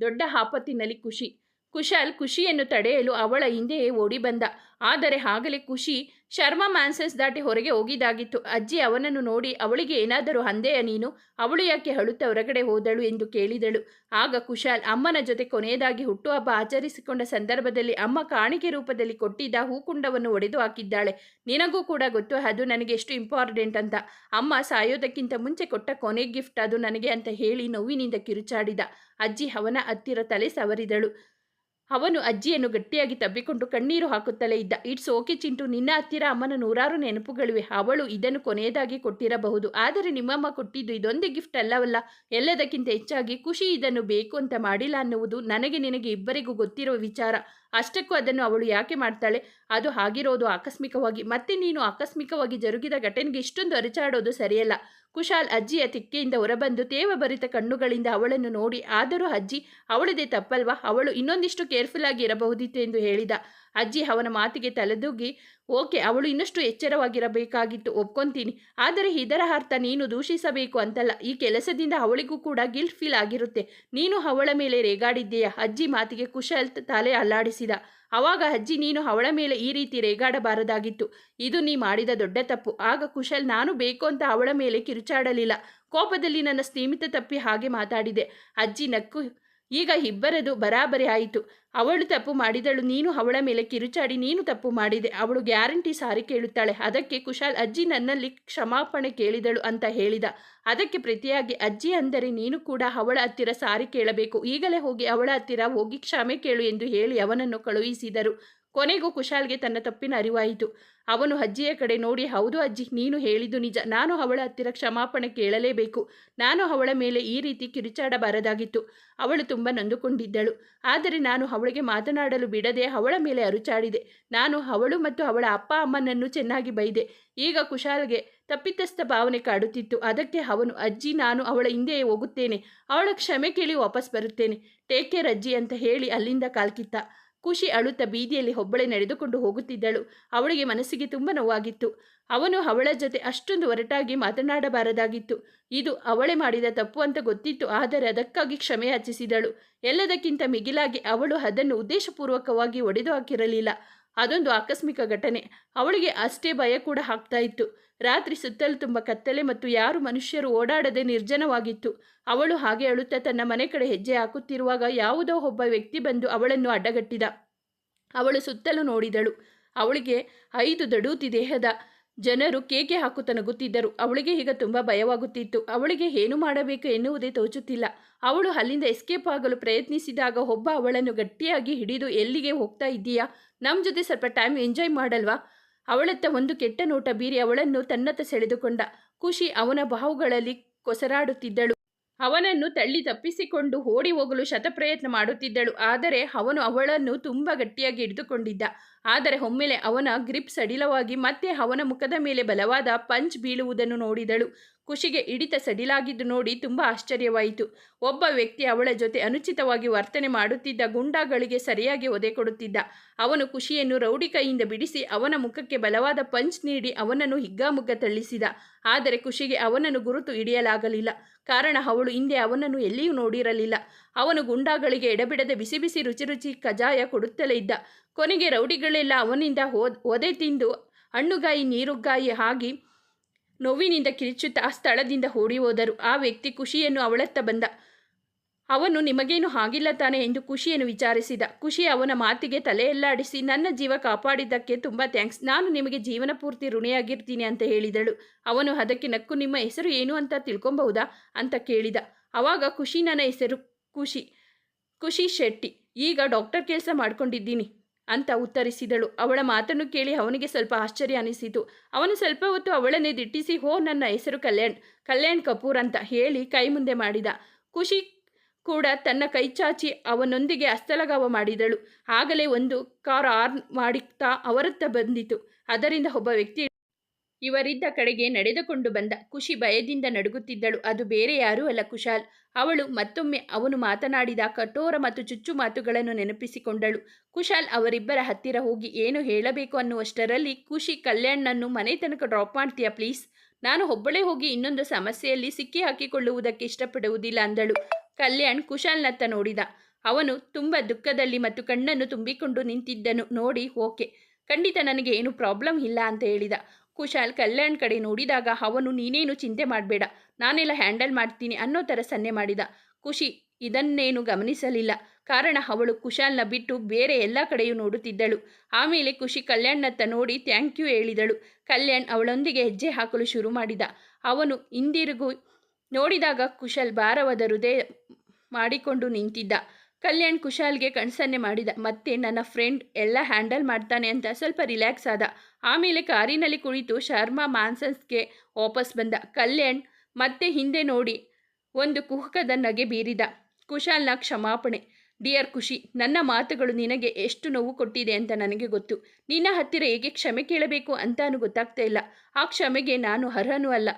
ದೊಡ್ಡ ಆಪತ್ತಿನಲ್ಲಿ ಖುಷಿ. ಕುಶಾಲ್ ಖುಷಿಯನ್ನು ತಡೆಯಲು ಅವಳ ಹಿಂದೆಯೇ ಓಡಿ ಬಂದ ಆದರೆ ಆಗಲೇ ಖುಷಿ ಶರ್ಮಾ ಮ್ಯಾನ್ಸಸ್ ದಾಟಿ ಹೊರಗೆ ಹೋಗಿದ್ದಾಗಿತ್ತು. ಅಜ್ಜಿ ಅವನನ್ನು ನೋಡಿ ಅವಳಿಗೆ ಏನಾದರೂ ಹಂದೆಯ ನೀನು? ಅವಳು ಯಾಕೆ ಅಳುತ್ತಾ ಹೊರಗಡೆ ಹೋದಳು ಎಂದು ಕೇಳಿದಳು. ಆಗ ಕುಶಾಲ್ ಅಮ್ಮನ ಜೊತೆ ಕೊನೆಯದಾಗಿ ಹುಟ್ಟುಹಬ್ಬ ಆಚರಿಸಿಕೊಂಡ ಸಂದರ್ಭದಲ್ಲಿ ಅಮ್ಮ ಕಾಣಿಕೆ ರೂಪದಲ್ಲಿ ಕೊಟ್ಟಿದ್ದ ಹೂಕುಂಡವನ್ನು ಒಡೆದು ಹಾಕಿದ್ದಾಳೆ. ನಿನಗೂ ಕೂಡ ಗೊತ್ತು, ಅದು ನನಗೆ ಎಷ್ಟು ಇಂಪಾರ್ಟೆಂಟ್ ಅಂತ. ಅಮ್ಮ ಸಾಯೋದಕ್ಕಿಂತ ಮುಂಚೆ ಕೊಟ್ಟ ಕೊನೆ ಗಿಫ್ಟ್ ಅದು ನನಗೆ ಅಂತ ಹೇಳಿ ನೋವಿನಿಂದ ಕಿರುಚಾಡಿದ. ಅಜ್ಜಿ ಅವನ ಹತ್ತಿರ ತಲೆ ಸವರಿದಳು. ಅವನು ಅಜ್ಜಿಯನ್ನು ಗಟ್ಟಿಯಾಗಿ ತಬ್ಬಿಕೊಂಡು ಕಣ್ಣೀರು ಹಾಕುತ್ತಲೇ ಇದ್ದ. ಇಟ್ಸ್ ಓಕೆ ಚಿಂಟು, ನಿನ್ನ ಹತ್ತಿರ ಅಮ್ಮನ ನೂರಾರು ನೆನಪುಗಳಿವೆ. ಅವಳು ಇದನ್ನು ಕೊನೆಯದಾಗಿ ಕೊಟ್ಟಿರಬಹುದು. ಆದರೆ ನಿಮ್ಮಮ್ಮ ಕೊಟ್ಟಿದ್ದು ಇದೊಂದೇ ಗಿಫ್ಟ್ ಅಲ್ಲವಲ್ಲ? ಎಲ್ಲದಕ್ಕಿಂತ ಹೆಚ್ಚಾಗಿ ಖುಷಿ ಇದನ್ನು ಬೇಕು ಅಂತ ಮಾಡಿಲ್ಲ ಅನ್ನುವುದು ನನಗೆ ನಿನಗೆ ಇಬ್ಬರಿಗೂ ಗೊತ್ತಿರುವ ವಿಚಾರ. ಅಷ್ಟಕ್ಕೂ ಅದನ್ನು ಅವಳು ಯಾಕೆ ಮಾಡ್ತಾಳೆ? ಅದು ಆಗಿರೋದು ಆಕಸ್ಮಿಕವಾಗಿ. ಮತ್ತೆ ನೀನು ಆಕಸ್ಮಿಕವಾಗಿ ಜರುಗಿದ ಘಟನೆಗೆ ಇಷ್ಟೊಂದು ಅರಿಚಾಡೋದು ಸರಿಯಲ್ಲ. ಕುಶಾಲ್ ಅಜ್ಜಿಯ ತಿಕ್ಕೆಯಿಂದ ಹೊರಬಂದು ತೇವಭರಿತ ಕಣ್ಣುಗಳಿಂದ ಅವಳನ್ನು ನೋಡಿ ಆದರೂ ಅಜ್ಜಿ, ಅವಳದೇ ತಪ್ಪಲ್ವಾ? ಅವಳು ಇನ್ನೊಂದಿಷ್ಟು ಕೇರ್ಫುಲ್ ಆಗಿ ಇರಬಹುದಿತ್ತು ಎಂದು ಹೇಳಿದ. ಅಜ್ಜಿ ಅವನ ಮಾತಿಗೆ ತಲೆದೂಗಿ, ಓಕೆ, ಅವಳು ಇನ್ನಷ್ಟು ಎಚ್ಚರವಾಗಿರಬೇಕಾಗಿತ್ತು, ಒಪ್ಕೊಂತೀನಿ. ಆದರೆ ಇದರ ಅರ್ಥ ನೀನು ದೂಷಿಸಬೇಕು ಅಂತಲ್ಲ. ಈ ಕೆಲಸದಿಂದ ಅವಳಿಗೂ ಕೂಡ ಗಿಲ್ಟ್ ಫೀಲ್ ಆಗಿರುತ್ತೆ. ನೀನು ಅವಳ ಮೇಲೆ ರೇಗಾಡಿದ್ದೀಯಾ? ಅಜ್ಜಿ ಮಾತಿಗೆ ಕುಶಲ್ ತಲೆ ಅಲ್ಲಾಡಿಸಿದ. ಅವಾಗ ಅಜ್ಜಿ, ನೀನು ಅವಳ ಮೇಲೆ ಈ ರೀತಿ ರೇಗಾಡಬಾರದಾಗಿತ್ತು. ಇದು ನೀ ಮಾಡಿದ ದೊಡ್ಡ ತಪ್ಪು. ಆಗ ಕುಶಲ್, ನಾನು ಬೇಕು ಅಂತ ಅವಳ ಮೇಲೆ ಕಿರುಚಾಡಲಿಲ್ಲ. ಕೋಪದಲ್ಲಿ ನನ್ನ ಸ್ಥೀಮಿತ ತಪ್ಪಿ ಹಾಗೆ ಮಾತಾಡಿದೆ. ಅಜ್ಜಿ ನಕ್ಕು ಈಗ ಇಬ್ಬರದು ಬರಾಬರಿ ಆಯಿತು. ಅವಳು ತಪ್ಪು ಮಾಡಿದಳು, ನೀನು ಅವಳ ಮೇಲೆ ಕಿರುಚಾಡಿ, ನೀನು ತಪ್ಪು ಮಾಡಿದೆ. ಅವಳು ಗ್ಯಾರಂಟಿ ಸಾರಿ ಕೇಳುತ್ತಾಳೆ. ಅದಕ್ಕೆ ಕುಶಾಲ್, ಅಜ್ಜಿ ನನ್ನಲ್ಲಿ ಕ್ಷಮಾಪಣೆ ಕೇಳಿದಳು ಅಂತ ಹೇಳಿದ. ಅದಕ್ಕೆ ಪ್ರತಿಯಾಗಿ, ಅಜ್ಜಿ ಅಂದರೆ ನೀನು ಕೂಡ ಅವಳ ಹತ್ತಿರ ಸಾರಿ ಕೇಳಬೇಕು. ಈಗಲೇ ಹೋಗಿ ಅವಳ ಹತ್ತಿರ ಹೋಗಿ ಕ್ಷಮೆ ಕೇಳು ಎಂದು ಹೇಳಿ ಅವನನ್ನು ಕಳುಹಿಸಿದರು. ಕೊನೆಗೂ ಕುಶಾಲ್ಗೆ ತನ್ನ ತಪ್ಪಿನ ಅರಿವಾಯಿತು. ಅವನು ಅಜ್ಜಿಯ ಕಡೆ ನೋಡಿ, ಹೌದು ಅಜ್ಜಿ, ನೀನು ಹೇಳಿದ್ದು ನಿಜ. ನಾನು ಅವಳ ಹತ್ತಿರ ಕ್ಷಮಾಪಣೆ ಕೇಳಲೇಬೇಕು. ನಾನು ಅವಳ ಮೇಲೆ ಈ ರೀತಿ ಕಿರುಚಾಡಬಾರದಾಗಿತ್ತು. ಅವಳು ತುಂಬ ನೊಂದುಕೊಂಡಿದ್ದಳು. ಆದರೆ ನಾನು ಅವಳಿಗೆ ಮಾತನಾಡಲು ಬಿಡದೆ ಅವಳ ಮೇಲೆ ಅರುಚಾಡಿದೆ. ನಾನು ಅವಳು ಮತ್ತು ಅವಳ ಅಪ್ಪ ಅಮ್ಮನನ್ನು ಚೆನ್ನಾಗಿ ಬೈದೆ. ಈಗ ಕುಶಾಲ್ಗೆ ತಪ್ಪಿತಸ್ಥ ಭಾವನೆ ಕಾಡುತ್ತಿತ್ತು. ಅದಕ್ಕೆ ಅವನು, ಅಜ್ಜಿ, ನಾನು ಅವಳ ಹಿಂದೆಯೇ ಹೋಗುತ್ತೇನೆ. ಅವಳ ಕ್ಷಮೆ ಕೇಳಿ ವಾಪಸ್ ಬರುತ್ತೇನೆ. ಟೇಕ್ ಕೇರ್ ಅಜ್ಜಿ ಅಂತ ಹೇಳಿ ಅಲ್ಲಿಂದ ಕಾಲ್ಕಿತ್ತ. ಖುಷಿ ಅಳುತ್ತಾ ಬೀದಿಯಲ್ಲಿ ಒಬ್ಬಳೆ ನಡೆದುಕೊಂಡು ಹೋಗುತ್ತಿದ್ದಳು. ಅವಳಿಗೆ ಮನಸ್ಸಿಗೆ ತುಂಬ ನೋವಾಗಿತ್ತು. ಅವನು ಅವಳ ಜೊತೆ ಅಷ್ಟೊಂದು ಒರಟಾಗಿ ಮಾತನಾಡಬಾರದಾಗಿತ್ತು. ಇದು ಅವಳೆ ಮಾಡಿದ ತಪ್ಪು ಅಂತ ಗೊತ್ತಿತ್ತು, ಆದರೆ ಅದಕ್ಕಾಗಿ ಕ್ಷಮೆ ಯಾಚಿಸಿದಳು. ಎಲ್ಲದಕ್ಕಿಂತ ಮಿಗಿಲಾಗಿ ಅವಳು ಅದನ್ನು ಉದ್ದೇಶಪೂರ್ವಕವಾಗಿ ಒಡೆದು ಹಾಕಿರಲಿಲ್ಲ. ಅದೊಂದು ಆಕಸ್ಮಿಕ ಘಟನೆ. ಅವಳಿಗೆ ಅಷ್ಟೇ ಭಯ ಕೂಡ ಆಗ್ತಾ ಇತ್ತು. ರಾತ್ರಿ ಸುತ್ತಲೂ ತುಂಬ ಕತ್ತಲೆ ಮತ್ತು ಯಾರು ಮನುಷ್ಯರು ಓಡಾಡದೆ ನಿರ್ಜನವಾಗಿತ್ತು. ಅವಳು ಹಾಗೆ ಅಳುತ್ತಾ ತನ್ನ ಮನೆ ಕಡೆ ಹೆಜ್ಜೆ ಹಾಕುತ್ತಿರುವಾಗ ಯಾವುದೋ ಒಬ್ಬ ವ್ಯಕ್ತಿ ಬಂದು ಅವಳನ್ನು ಅಡ್ಡಗಟ್ಟಿದ. ಅವಳು ಸುತ್ತಲೂ ನೋಡಿದಳು. ಅವಳಿಗೆ, ಐದು ದಡೂತಿ ದೇಹದ ಜನರು ಕೇಕೆ ಹಾಕುತ್ತ ನಗುತ್ತಿದ್ದರು. ಅವಳಿಗೆ ಈಗ ತುಂಬ ಭಯವಾಗುತ್ತಿತ್ತು. ಅವಳಿಗೆ ಏನು ಮಾಡಬೇಕು ಎನ್ನುವುದೇ ತೋಚುತ್ತಿಲ್ಲ. ಅವಳು ಅಲ್ಲಿಂದ ಎಸ್ಕೇಪ್ ಆಗಲು ಪ್ರಯತ್ನಿಸಿದಾಗ ಒಬ್ಬ ಅವಳನ್ನು ಗಟ್ಟಿಯಾಗಿ ಹಿಡಿದು, ಎಲ್ಲಿಗೆ ಹೋಗ್ತಾ ಇದ್ದೀಯಾ? ನಮ್ಮ ಜೊತೆ ಸ್ವಲ್ಪ ಟೈಮ್ ಎಂಜಾಯ್ ಮಾಡಲ್ವಾ? ಅವಳತ್ತ ಒಂದು ಕೆಟ್ಟ ನೋಟ ಬೀರಿ ಅವಳನ್ನು ತನ್ನತ್ತ ಸೆಳೆದುಕೊಂಡ. ಖುಷಿ ಅವನ ಬಾಹುಗಳಲ್ಲಿ ಕೊಸರಾಡುತ್ತಿದ್ದಳು. ಅವನನ್ನು ತಳ್ಳಿ ತಪ್ಪಿಸಿಕೊಂಡು ಓಡಿ ಹೋಗಲು ಶತಪ್ರಯತ್ನ ಮಾಡುತ್ತಿದ್ದಳು. ಆದರೆ ಅವನು ಅವಳನ್ನು ತುಂಬ ಗಟ್ಟಿಯಾಗಿ ಹಿಡಿದುಕೊಂಡಿದ್ದ. ಆದರೆ ಒಮ್ಮೆಲೆ ಅವನ ಗ್ರಿಪ್ ಸಡಿಲವಾಗಿ ಮತ್ತೆ ಅವನ ಮುಖದ ಮೇಲೆ ಬಲವಾದ ಪಂಚ್ ಬೀಳುವುದನ್ನು ನೋಡಿದಳು. ಖುಷಿಗೆ ಹಿಡಿತ ಸಡಿಲಾಗಿದ್ದು ನೋಡಿ ತುಂಬ ಆಶ್ಚರ್ಯವಾಯಿತು. ಒಬ್ಬ ವ್ಯಕ್ತಿ ಅವಳ ಜೊತೆ ಅನುಚಿತವಾಗಿ ವರ್ತನೆ ಮಾಡುತ್ತಿದ್ದ ಗುಂಡಾಗಳಿಗೆ ಸರಿಯಾಗಿ ಒದೆ ಕೊಡುತ್ತಿದ್ದ. ಅವನು ಖುಷಿಯನ್ನು ರೌಡಿ ಕೈಯಿಂದ ಬಿಡಿಸಿ ಅವನ ಮುಖಕ್ಕೆ ಬಲವಾದ ಪಂಚ್ ನೀಡಿ ಅವನನ್ನು ಹಿಗ್ಗಾಮುಗ್ಗ ತಳ್ಳಿಸಿದ. ಆದರೆ ಖುಷಿಗೆ ಅವನನ್ನು ಗುರುತು ಹಿಡಿಯಲಾಗಲಿಲ್ಲ. ಕಾರಣ ಅವಳು ಹಿಂದೆ ಅವನನ್ನು ಎಲ್ಲಿಯೂ ನೋಡಿರಲಿಲ್ಲ. ಅವನು ಗುಂಡಾಗಳಿಗೆ ಎಡಬಿಡದೆ ಬಿಸಿ ಬಿಸಿ ರುಚಿ ರುಚಿ ಕಜಾಯ ಕೊಡುತ್ತಲೇ ಇದ್ದ. ಕೊನೆಗೆ ರೌಡಿಗಳೆಲ್ಲ ಅವನಿಂದ ಒದೆ ತಿಂದು ಹಣ್ಣುಗಾಯಿ, ನೀರುಗಾಯಿ ಆಗಿ ನೋವಿನಿಂದ ಕಿರಿಚುತ್ತಾ ಆ ಸ್ಥಳದಿಂದ ಓಡಿ ಹೋದರು. ಆ ವ್ಯಕ್ತಿ ಖುಷಿಯನ್ನು ಅವಳತ್ತ ಬಂದ. ಅವನು ನಿಮಗೇನು ಆಗಿಲ್ಲ ತಾನೆ ಎಂದು ಖುಷಿಯನ್ನು ವಿಚಾರಿಸಿದ. ಖುಷಿ ಅವನ ಮಾತಿಗೆ ತಲೆಯಲ್ಲಾಡಿಸಿ, ನನ್ನ ಜೀವ ಕಾಪಾಡಿದ್ದಕ್ಕೆ ತುಂಬ ಥ್ಯಾಂಕ್ಸ್ ನಾನು ನಿಮಗೆ ಜೀವನ ಪೂರ್ತಿ ಋಣಿಯಾಗಿರ್ತೀನಿ ಅಂತ ಹೇಳಿದಳು. ಅವನು ಅದಕ್ಕೆ ನಕ್ಕು, ನಿಮ್ಮ ಹೆಸರು ಏನು ಅಂತ ತಿಳ್ಕೊಬಹುದಾ ಅಂತ ಕೇಳಿದ. ಅವಾಗ ಖುಷಿ ನನ್ನ ಹೆಸರು ಖುಷಿ ಖುಷಿ ಶೆಟ್ಟಿ. ಈಗ ಡಾಕ್ಟರ್ ಕೆಲಸ ಮಾಡ್ಕೊಂಡಿದ್ದೀನಿ ಅಂತ ಉತ್ತರಿಸಿದಳು. ಅವಳ ಮಾತನ್ನು ಕೇಳಿ ಅವನಿಗೆ ಸ್ವಲ್ಪ ಆಶ್ಚರ್ಯ ಅನಿಸಿತು. ಅವನು ಸ್ವಲ್ಪ ಹೊತ್ತು ಅವಳನ್ನೇ ದಿಟ್ಟಿಸಿ, ಹೋ, ನನ್ನ ಹೆಸರು ಕಲ್ಯಾಣ್ ಕಲ್ಯಾಣ್ ಕಪೂರ್ ಅಂತ ಹೇಳಿ ಕೈ ಮುಂದೆ ಮಾಡಿದ. ಖುಷಿ ಕೂಡ ತನ್ನ ಕೈಚಾಚಿ ಅವನೊಂದಿಗೆ ಅಸ್ತಲಗಾವ ಮಾಡಿದಳು. ಆಗಲೇ ಒಂದು ಕಾರ್ ಆರ್ನ್ ಮಾಡುತ್ತಾ ಅವರತ್ತ ಬಂದಿತು. ಅದರಿಂದ ಒಬ್ಬ ವ್ಯಕ್ತಿ ಇವರಿದ್ದ ಕಡೆಗೆ ನಡೆದುಕೊಂಡು ಬಂದ. ಖುಷಿ ಭಯದಿಂದ ನಡುಗುತ್ತಿದ್ದಳು. ಅದು ಬೇರೆ ಯಾರೂ ಅಲ್ಲ ಕುಶಾಲ್. ಅವಳು ಮತ್ತೊಮ್ಮೆ ಅವನು ಮಾತನಾಡಿದ ಕಠೋರ ಮತ್ತು ಚುಚ್ಚು ಮಾತುಗಳನ್ನು ನೆನಪಿಸಿಕೊಂಡಳು. ಕುಶಾಲ್ ಅವರಿಬ್ಬರ ಹತ್ತಿರ ಹೋಗಿ ಏನು ಹೇಳಬೇಕು ಅನ್ನುವಷ್ಟರಲ್ಲಿ ಖುಷಿ ಕಲ್ಯಾಣ್ನನ್ನು ಮನೆ ತನಕ ಡ್ರಾಪ್ ಮಾಡ್ತೀಯಾ ಪ್ಲೀಸ್? ನಾನು ಒಬ್ಬಳೇ ಹೋಗಿ ಇನ್ನೊಂದು ಸಮಸ್ಯೆಯಲ್ಲಿ ಸಿಕ್ಕಿ ಹಾಕಿಕೊಳ್ಳುವುದಕ್ಕೆ ಇಷ್ಟಪಡುವುದಿಲ್ಲ ಅಂದಳು. ಕಲ್ಯಾಣ್ ಕುಶಾಲ್ನತ್ತ ನೋಡಿದ. ಅವನು ತುಂಬ ದುಃಖದಲ್ಲಿ ಮತ್ತು ಕಣ್ಣನ್ನು ತುಂಬಿಕೊಂಡು ನಿಂತಿದ್ದನು. ನೋಡಿ, ಓಕೆ. ಖಂಡಿತ ನನಗೆ ಏನು ಪ್ರಾಬ್ಲಮ್ ಇಲ್ಲ ಅಂತ ಹೇಳಿದ. ಕುಶಾಲ್ ಕಲ್ಯಾಣ್ ಕಡೆ ನೋಡಿದಾಗ ಅವನು, ನೀನೇನು ಚಿಂತೆ ಮಾಡಬೇಡ. ನಾನೆಲ್ಲ ಹ್ಯಾಂಡಲ್ ಮಾಡ್ತೀನಿ ಅನ್ನೋ ಥರ ಸನ್ನೆ ಮಾಡಿದ. ಖುಷಿ, ಇದನ್ನೇನು ಗಮನಿಸಲಿಲ್ಲ. ಕಾರಣ ಅವಳು ಕುಶಾಲ್ನ ಬಿಟ್ಟು ಬೇರೆ ಎಲ್ಲ ಕಡೆಯೂ ನೋಡುತ್ತಿದ್ದಳು. ಆಮೇಲೆ ಖುಷಿ ಕಲ್ಯಾಣ್ನತ್ತ ನೋಡಿ ಥ್ಯಾಂಕ್ ಯು ಹೇಳಿದಳು. ಕಲ್ಯಾಣ್ ಅವಳೊಂದಿಗೆ ಹೆಜ್ಜೆ ಹಾಕಲು ಶುರು ಮಾಡಿದ. ಅವನು ಹಿಂದಿರುಗು ನೋಡಿದಾಗ ಕುಶಲ್ ಭಾರವಾದ ಹೃದಯ ಮಾಡಿಕೊಂಡು ನಿಂತಿದ್ದ. ಕಲ್ಯಾಣ್ ಕುಶಾಲ್ಗೆ ಕಣ್ಸನ್ನೆ ಮಾಡಿದ. ಮತ್ತೆ ನನ್ನ ಫ್ರೆಂಡ್ ಎಲ್ಲ ಹ್ಯಾಂಡಲ್ ಮಾಡ್ತಾನೆ ಅಂತ ಸ್ವಲ್ಪ ರಿಲ್ಯಾಕ್ಸ್ ಆದ. ಆಮೇಲೆ ಕಾರಿನಲ್ಲಿ ಕುಳಿತು ಶರ್ಮಾ ಮಾನ್ಸನ್ಸ್ಗೆ ವಾಪಸ್ ಬಂದ. ಕಲ್ಯಾಣ್ ಮತ್ತೆ ಹಿಂದೆ ನೋಡಿ ಒಂದು ಕುಹಕದ ನಗೆ ಬೀರಿದ. ಕುಶಾಲ್ನ ಕ್ಷಮಾಪಣೆ. ಡಿಯರ್ ಖುಷಿ, ನನ್ನ ಮಾತುಗಳು ನಿನಗೆ ಎಷ್ಟು ನೋವು ಕೊಟ್ಟಿದೆ ಅಂತ ನನಗೆ ಗೊತ್ತು. ನಿನ್ನ ಹತ್ತಿರ ಹೇಗೆ ಕ್ಷಮೆ ಕೇಳಬೇಕು ಅಂತಾನು ಗೊತ್ತಾಗ್ತಾ ಇಲ್ಲ. ಆ ಕ್ಷಮೆಗೆ ನಾನು ಅರ್ಹನೂ ಅಲ್ಲ.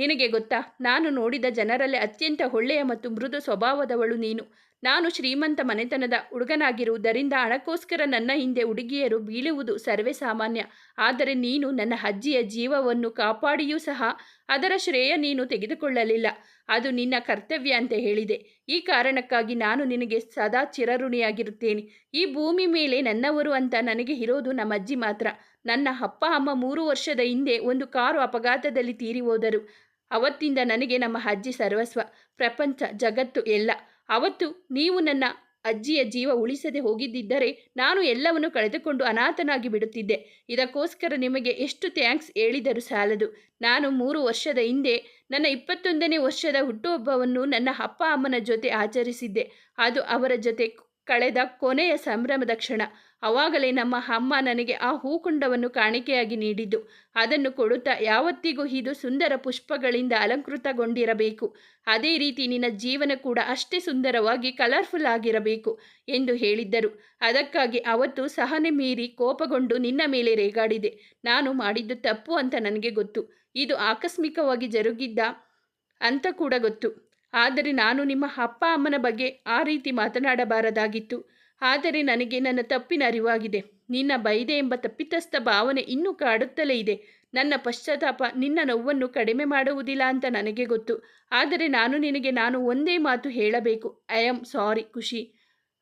ನಿನಗೆ ಗೊತ್ತಾ, ನಾನು ನೋಡಿದ ಜನರಲ್ಲೇ ಅತ್ಯಂತ ಒಳ್ಳೆಯ ಮತ್ತು ಮೃದು ಸ್ವಭಾವದವಳು ನೀನು. ನಾನು ಶ್ರೀಮಂತ ಮನೆತನದ ಹುಡುಗನಾಗಿರುವುದರಿಂದ ಹಣಕ್ಕೋಸ್ಕರ ನನ್ನ ಹಿಂದೆ ಹುಡುಗಿಯರು ಬೀಳುವುದು ಸರ್ವೇ ಸಾಮಾನ್ಯ. ಆದರೆ ನೀನು ನನ್ನ ಅಜ್ಜಿಯ ಜೀವವನ್ನು ಕಾಪಾಡಿಯೂ ಸಹ ಅದರ ಶ್ರೇಯ ನೀನು ತೆಗೆದುಕೊಳ್ಳಲಿಲ್ಲ. ಅದು ನಿನ್ನ ಕರ್ತವ್ಯ ಅಂತ ಹೇಳಿದೆ. ಈ ಕಾರಣಕ್ಕಾಗಿ ನಾನು ನಿನಗೆ ಸದಾ ಚಿರಋಣಿಯಾಗಿರುತ್ತೇನೆ. ಈ ಭೂಮಿ ಮೇಲೆ ನನ್ನವರು ಅಂತ ನನಗೆ ಇರೋದು ನಮ್ಮ ಅಜ್ಜಿ ಮಾತ್ರ. ನನ್ನ ಅಪ್ಪ, ಅಮ್ಮ ಮೂರು ವರ್ಷದ ಹಿಂದೆ ಒಂದು ಕಾರು ಅಪಘಾತದಲ್ಲಿ ತೀರಿ ಹೋದರು. ಅವತ್ತಿಂದ ನನಗೆ ನಮ್ಮ ಅಜ್ಜಿ ಸರ್ವಸ್ವ. ಪ್ರಪಂಚ, ಜಗತ್ತು ಎಲ್ಲ. ಅವತ್ತು ನೀವು ನನ್ನ ಅಜ್ಜಿಯ ಜೀವ ಉಳಿಸದೆ ಹೋಗಿದ್ದಿದ್ದರೆ ನಾನು ಎಲ್ಲವನ್ನು ಕಳೆದುಕೊಂಡು ಅನಾಥನಾಗಿ ಬಿಡುತ್ತಿದ್ದೆ. ಇದಕ್ಕೋಸ್ಕರ ನಿಮಗೆ ಎಷ್ಟು ಥ್ಯಾಂಕ್ಸ್ ಹೇಳಿದರೂ ಸಾಲದು. ನಾನು ಮೂರು ವರ್ಷದ ಹಿಂದೆ ನನ್ನ ಇಪ್ಪತ್ತೊಂದನೇ ವರ್ಷದ ಹುಟ್ಟುಹಬ್ಬವನ್ನು ನನ್ನ ಅಪ್ಪ ಅಮ್ಮನ ಜೊತೆ ಆಚರಿಸಿದ್ದೆ. ಅದು ಅವರ ಜೊತೆ ಕಳೆದ ಕೊನೆಯ ಸಂಭ್ರಮದ ಕ್ಷಣ. ಅವಾಗಲೇ ನಮ್ಮ ಅಮ್ಮ ನನಗೆ ಆ ಹೂಕುಂಡವನ್ನು ಕಾಣಿಕೆಯಾಗಿ ನೀಡಿದ್ದು. ಅದನ್ನು ಕೊಡುತ್ತಾ ಯಾವತ್ತಿಗೂ ಇದು ಸುಂದರ ಪುಷ್ಪಗಳಿಂದ ಅಲಂಕೃತಗೊಂಡಿರಬೇಕು. ಅದೇ ರೀತಿ ನಿನ್ನ ಜೀವನ ಕೂಡ ಅಷ್ಟೇ ಸುಂದರವಾಗಿ ಕಲರ್ಫುಲ್ ಆಗಿರಬೇಕು ಎಂದು ಹೇಳಿದ್ದರು. ಅದಕ್ಕಾಗಿ ಅವತ್ತು ಸಹನೆ ಮೀರಿ ಕೋಪಗೊಂಡು ನಿನ್ನ ಮೇಲೆ ರೇಗಾಡಿದೆ. ನಾನು ಮಾಡಿದ್ದು ತಪ್ಪು ಅಂತ ನನಗೆ ಗೊತ್ತು. ಇದು ಆಕಸ್ಮಿಕವಾಗಿ ಜರುಗಿದ್ದ ಅಂತ ಕೂಡ ಗೊತ್ತು. ಆದರೆ ನಾನು ನಿಮ್ಮ ಅಪ್ಪ ಅಮ್ಮನ ಬಗ್ಗೆ ಆ ರೀತಿ ಮಾತನಾಡಬಾರದಾಗಿತ್ತು. ಆದರೆ ನನಗೆ ನನ್ನ ತಪ್ಪಿನ ಅರಿವಾಗಿದೆ. ನಿನ್ನ ಬೈದೆ ಎಂಬ ತಪ್ಪಿತಸ್ಥ ಭಾವನೆ ಇನ್ನೂ ಕಾಡುತ್ತಲೇ ಇದೆ. ನನ್ನ ಪಶ್ಚಾತ್ತಾಪ ನಿನ್ನ ನೋವನ್ನು ಕಡಿಮೆ ಮಾಡುವುದಿಲ್ಲ ಅಂತ ನನಗೆ ಗೊತ್ತು. ಆದರೆ ನಾನು ನಿನಗೆ ನಾನು ಒಂದೇ ಮಾತು ಹೇಳಬೇಕು. ಐ ಆಮ್ ಸಾರಿ ಖುಷಿ.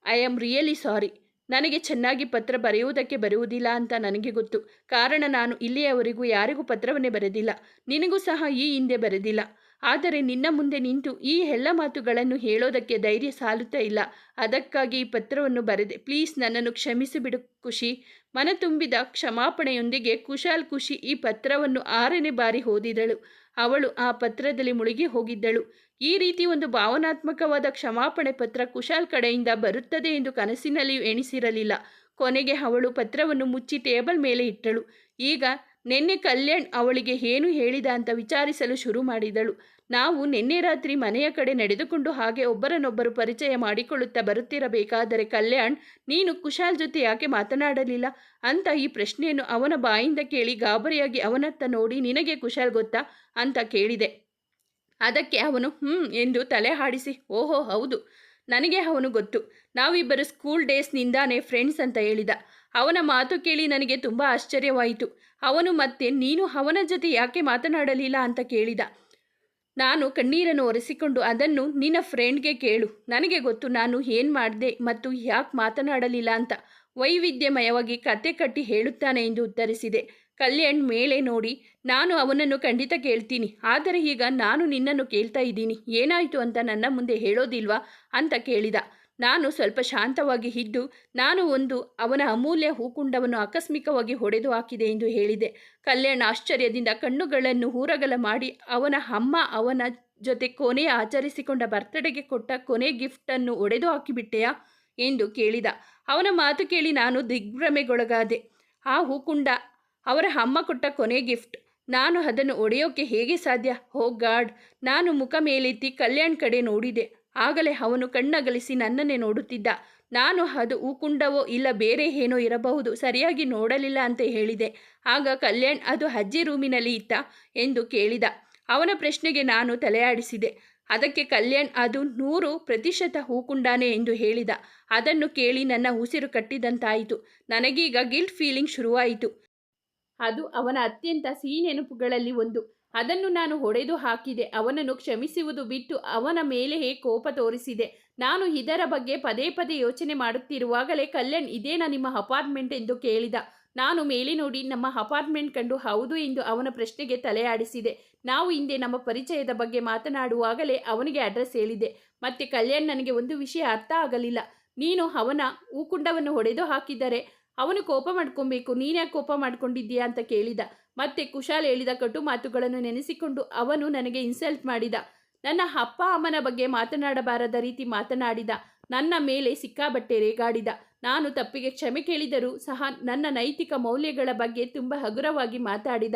ಐ ಆಮ್ ರಿಯಲಿ ಸಾರಿ ನನಗೆ ಚೆನ್ನಾಗಿ ಪತ್ರ ಬರೆಯುವುದಕ್ಕೆ ಬರುವುದಿಲ್ಲ ಅಂತ ನನಗೆ ಗೊತ್ತು. ಕಾರಣ ನಾನು ಇಲ್ಲಿಯವರೆಗೂ ಯಾರಿಗೂ ಪತ್ರವನ್ನೇ ಬರೆದಿಲ್ಲ. ನಿನಗೂ ಸಹ ಈ ಹಿಂದೆ ಬರೆದಿಲ್ಲ. ಆದರೆ ನಿನ್ನ ಮುಂದೆ ನಿಂತು ಈ ಎಲ್ಲ ಮಾತುಗಳನ್ನು ಹೇಳೋದಕ್ಕೆ ಧೈರ್ಯ ಸಾಲುತ್ತಾ ಇಲ್ಲ. ಅದಕ್ಕಾಗಿ ಈ ಪತ್ರವನ್ನು ಬರೆದೆ. ಪ್ಲೀಸ್ ನನ್ನನ್ನು ಕ್ಷಮಿಸಿಬಿಡು ಖುಷಿ. ಮನ ತುಂಬಿದ ಕ್ಷಮಾಪಣೆಯೊಂದಿಗೆ ಕುಶಾಲ್ ಖುಷಿ ಈ ಪತ್ರವನ್ನು ಆರನೇ ಬಾರಿ ಓದಿದಳು. ಅವಳು ಆ ಪತ್ರದಲ್ಲಿ ಮುಳುಗಿ ಹೋಗಿದ್ದಳು. ಈ ರೀತಿ ಒಂದು ಭಾವನಾತ್ಮಕವಾದ ಕ್ಷಮಾಪಣೆ ಪತ್ರ ಕುಶಾಲ್ ಕಡೆಯಿಂದ ಬರುತ್ತದೆ ಎಂದು ಕನಸಿನಲ್ಲಿಯೂ ಎಣಿಸಿರಲಿಲ್ಲ. ಕೊನೆಗೆ ಅವಳು ಪತ್ರವನ್ನು ಮುಚ್ಚಿ ಟೇಬಲ್ ಮೇಲೆ ಇಟ್ಟಳು. ಈಗ ನಿನ್ನೆ ಕಲ್ಯಾಣ್ ಅವಳಿಗೆ ಏನು ಹೇಳಿದ ಅಂತ ವಿಚಾರಿಸಲು ಶುರು ಮಾಡಿದಳು. ನಾವು ನಿನ್ನೆ ರಾತ್ರಿ ಮನೆಯ ಕಡೆ ನಡೆದುಕೊಂಡು ಹಾಗೆ ಒಬ್ಬರನ್ನೊಬ್ಬರು ಪರಿಚಯ ಮಾಡಿಕೊಳ್ಳುತ್ತಾ ಬರುತ್ತಿರಬೇಕಾದರೆ ಕಲ್ಯಾಣ್, ನೀನು ಕುಶಾಲ್ ಜೊತೆ ಯಾಕೆ ಮಾತನಾಡಲಿಲ್ಲ? ಅಂತ ಈ ಪ್ರಶ್ನೆಯನ್ನು ಅವನ ಬಾಯಿಂದ ಕೇಳಿ ಗಾಬರಿಯಾಗಿ ಅವನತ್ತ ನೋಡಿ ನಿನಗೆ ಕುಶಾಲ್ ಗೊತ್ತಾ? ಅಂತ ಕೇಳಿದೆ. ಅದಕ್ಕೆ ಅವನು ಹ್ಞೂ ಎಂದು ತಲೆ ಹಾಡಿಸಿ, ಓಹೋ ಹೌದು, ನನಗೆ ಅವನು ಗೊತ್ತು. ನಾವಿಬ್ಬರು ಸ್ಕೂಲ್ ಡೇಸ್ನಿಂದಾನೇ ಫ್ರೆಂಡ್ಸ್ ಅಂತ ಹೇಳಿದ. ಅವನ ಮಾತು ಕೇಳಿ ನನಗೆ ತುಂಬ ಆಶ್ಚರ್ಯವಾಯಿತು. ಅವನು ಮತ್ತೆ, ನೀನು ಅವನ ಜೊತೆ ಯಾಕೆ ಮಾತನಾಡಲಿಲ್ಲ ಅಂತ ಕೇಳಿದ. ನಾನು ಕಣ್ಣೀರನ್ನು ಒರೆಸಿಕೊಂಡು ಅದನ್ನು ನಿನ್ನ ಫ್ರೆಂಡ್ಗೆ ಕೇಳು. ನನಗೆ ಗೊತ್ತು ನಾನು ಏನು ಮಾಡಿದೆ ಮತ್ತು ಯಾಕೆ ಮಾತನಾಡಲಿಲ್ಲ ಅಂತ. ವೈವಿಧ್ಯಮಯವಾಗಿ ಕತೆ ಕಟ್ಟಿ ಹೇಳುತ್ತಾನೆ ಎಂದು ಉತ್ತರಿಸಿದೆ. ಕಲ್ಯಾಣ್ ಮೇಲೆ ನೋಡಿ, ನಾನು ಅವನನ್ನು ಖಂಡಿತ ಕೇಳ್ತೀನಿ. ಆದರೆ ಈಗ ನಾನು ನಿನ್ನನ್ನು ಕೇಳ್ತಾ ಇದ್ದೀನಿ. ಏನಾಯಿತು ಅಂತ ನನ್ನ ಮುಂದೆ ಹೇಳೋದಿಲ್ವಾ ಅಂತ ಕೇಳಿದ. ನಾನು ಸ್ವಲ್ಪ ಶಾಂತವಾಗಿ ಇದ್ದು ನಾನು ಒಂದು ಅವನ ಅಮೂಲ್ಯ ಹೂಕುಂಡವನ್ನು ಆಕಸ್ಮಿಕವಾಗಿ ಹೊಡೆದು ಹಾಕಿದೆ ಎಂದು ಹೇಳಿದೆ. ಕಲ್ಯಾಣ ಆಶ್ಚರ್ಯದಿಂದ ಕಣ್ಣುಗಳನ್ನು ಹೂರಗಲ ಮಾಡಿ ಅವನ ಅಮ್ಮ ಅವನ ಜೊತೆ ಕೊನೆಯ ಆಚರಿಸಿಕೊಂಡ ಬರ್ತಡೆಗೆ ಕೊಟ್ಟ ಕೊನೆ ಗಿಫ್ಟನ್ನು ಒಡೆದು ಹಾಕಿಬಿಟ್ಟೆಯಾ ಎಂದು ಕೇಳಿದ. ಅವನ ಮಾತು ಕೇಳಿ ನಾನು ದಿಗ್ಭ್ರಮೆಗೊಳಗಾದೆ. ಆ ಹೂಕುಂಡ ಅವರ ಅಮ್ಮ ಕೊಟ್ಟ ಕೊನೆ ಗಿಫ್ಟ್ ನಾನು ಅದನ್ನು ಒಡೆಯೋಕೆ ಹೇಗೆ ಸಾಧ್ಯ? ಹೋ ಗಾಡ್! ನಾನು ಮುಖ ಮೇಲೆತ್ತಿ ಕಲ್ಯಾಣ್ ಕಡೆ ನೋಡಿದೆ. ಆಗಲೇ ಅವನು ಕಣ್ಣಗಲಿಸಿ ನನ್ನನ್ನೇ ನೋಡುತ್ತಿದ್ದ. ನಾನು ಅದು ಹೂಕುಂಡವೋ ಇಲ್ಲ ಬೇರೆ ಏನೋ ಇರಬಹುದು, ಸರಿಯಾಗಿ ನೋಡಲಿಲ್ಲ ಅಂತ ಹೇಳಿದೆ. ಆಗ ಕಲ್ಯಾಣ್, ಅದು ಅಜ್ಜಿ ರೂಮಿನಲ್ಲಿ ಇತ್ತ ಎಂದು ಕೇಳಿದ. ಅವನ ಪ್ರಶ್ನೆಗೆ ನಾನು ತಲೆಯಾಡಿಸಿದೆ. ಅದಕ್ಕೆ ಕಲ್ಯಾಣ್, ಅದು ನೂರು ಪ್ರತಿಶತ ಹೂಕುಂಡಾನೆ ಎಂದು ಹೇಳಿದ. ಅದನ್ನು ಕೇಳಿ ನನ್ನ ಉಸಿರು ಕಟ್ಟಿದಂತಾಯಿತು. ನನಗೀಗ ಗಿಲ್ಟ್ ಫೀಲಿಂಗ್ ಶುರುವಾಯಿತು. ಅದು ಅವನ ಅತ್ಯಂತ ಸಿಹಿ ನೆನಪುಗಳಲ್ಲಿ ಒಂದು. ಅದನ್ನು ನಾನು ಹೊಡೆದು ಹಾಕಿದೆ. ಅವನನ್ನು ಕ್ಷಮಿಸುವುದು ಬಿಟ್ಟು ಅವನ ಮೇಲೆಯೇ ಕೋಪ ತೋರಿಸಿದೆ. ನಾನು ಇದರ ಬಗ್ಗೆ ಪದೇ ಪದೇ ಯೋಚನೆ ಮಾಡುತ್ತಿರುವಾಗಲೇ ಕಲ್ಯಾಣ್, ಇದೇನಾ ನಿಮ್ಮ ಅಪಾರ್ಟ್ಮೆಂಟ್ ಎಂದು ಕೇಳಿದ. ನಾನು ಮೇಲೆ ನೋಡಿ, ನಮ್ಮ ಅಪಾರ್ಟ್ಮೆಂಟ್ ಕಂಡು ಹೌದು ಎಂದು ಅವನ ಪ್ರಶ್ನೆಗೆ ತಲೆಯಾಡಿಸಿದೆ. ನಾವು ಹಿಂದೆ ನಮ್ಮ ಪರಿಚಯದ ಬಗ್ಗೆ ಮಾತನಾಡುವಾಗಲೇ ಅವನಿಗೆ ಅಡ್ರೆಸ್ ಹೇಳಿದೆ. ಮತ್ತೆ ಕಲ್ಯಾಣ್ ನನಗೆ ಒಂದು ವಿಷಯ ಅರ್ಥ ಆಗಲಿಲ್ಲ. ನೀನು ಅವನ ಹೂಕುಂಡವನ್ನು ಹೊಡೆದು ಹಾಕಿದರೆ ಅವನು ಕೋಪ ಮಾಡ್ಕೊಬೇಕು. ನೀನ್ಯಾಕೆ ಕೋಪ ಮಾಡ್ಕೊಂಡಿದ್ದೀಯಾ ಅಂತ ಕೇಳಿದ. ಮತ್ತೆ ಕುಶಾಲ್ ಹೇಳಿದ ಕಟು ಮಾತುಗಳನ್ನು ನೆನೆಸಿಕೊಂಡು ಅವನು ನನಗೆ ಇನ್ಸಲ್ಟ್ ಮಾಡಿದ. ನನ್ನ ಅಪ್ಪ ಅಮ್ಮನ ಬಗ್ಗೆ ಮಾತನಾಡಬಾರದ ರೀತಿ ಮಾತನಾಡಿದ. ನನ್ನ ಮೇಲೆ ಸಿಕ್ಕಾಬಟ್ಟೆ ರೇಗಾಡಿದ. ನಾನು ತಪ್ಪಿಗೆ ಕ್ಷಮೆ ಕೇಳಿದರೂ ಸಹ ನನ್ನ ನೈತಿಕ ಮೌಲ್ಯಗಳ ಬಗ್ಗೆ ತುಂಬ ಹಗುರವಾಗಿ ಮಾತಾಡಿದ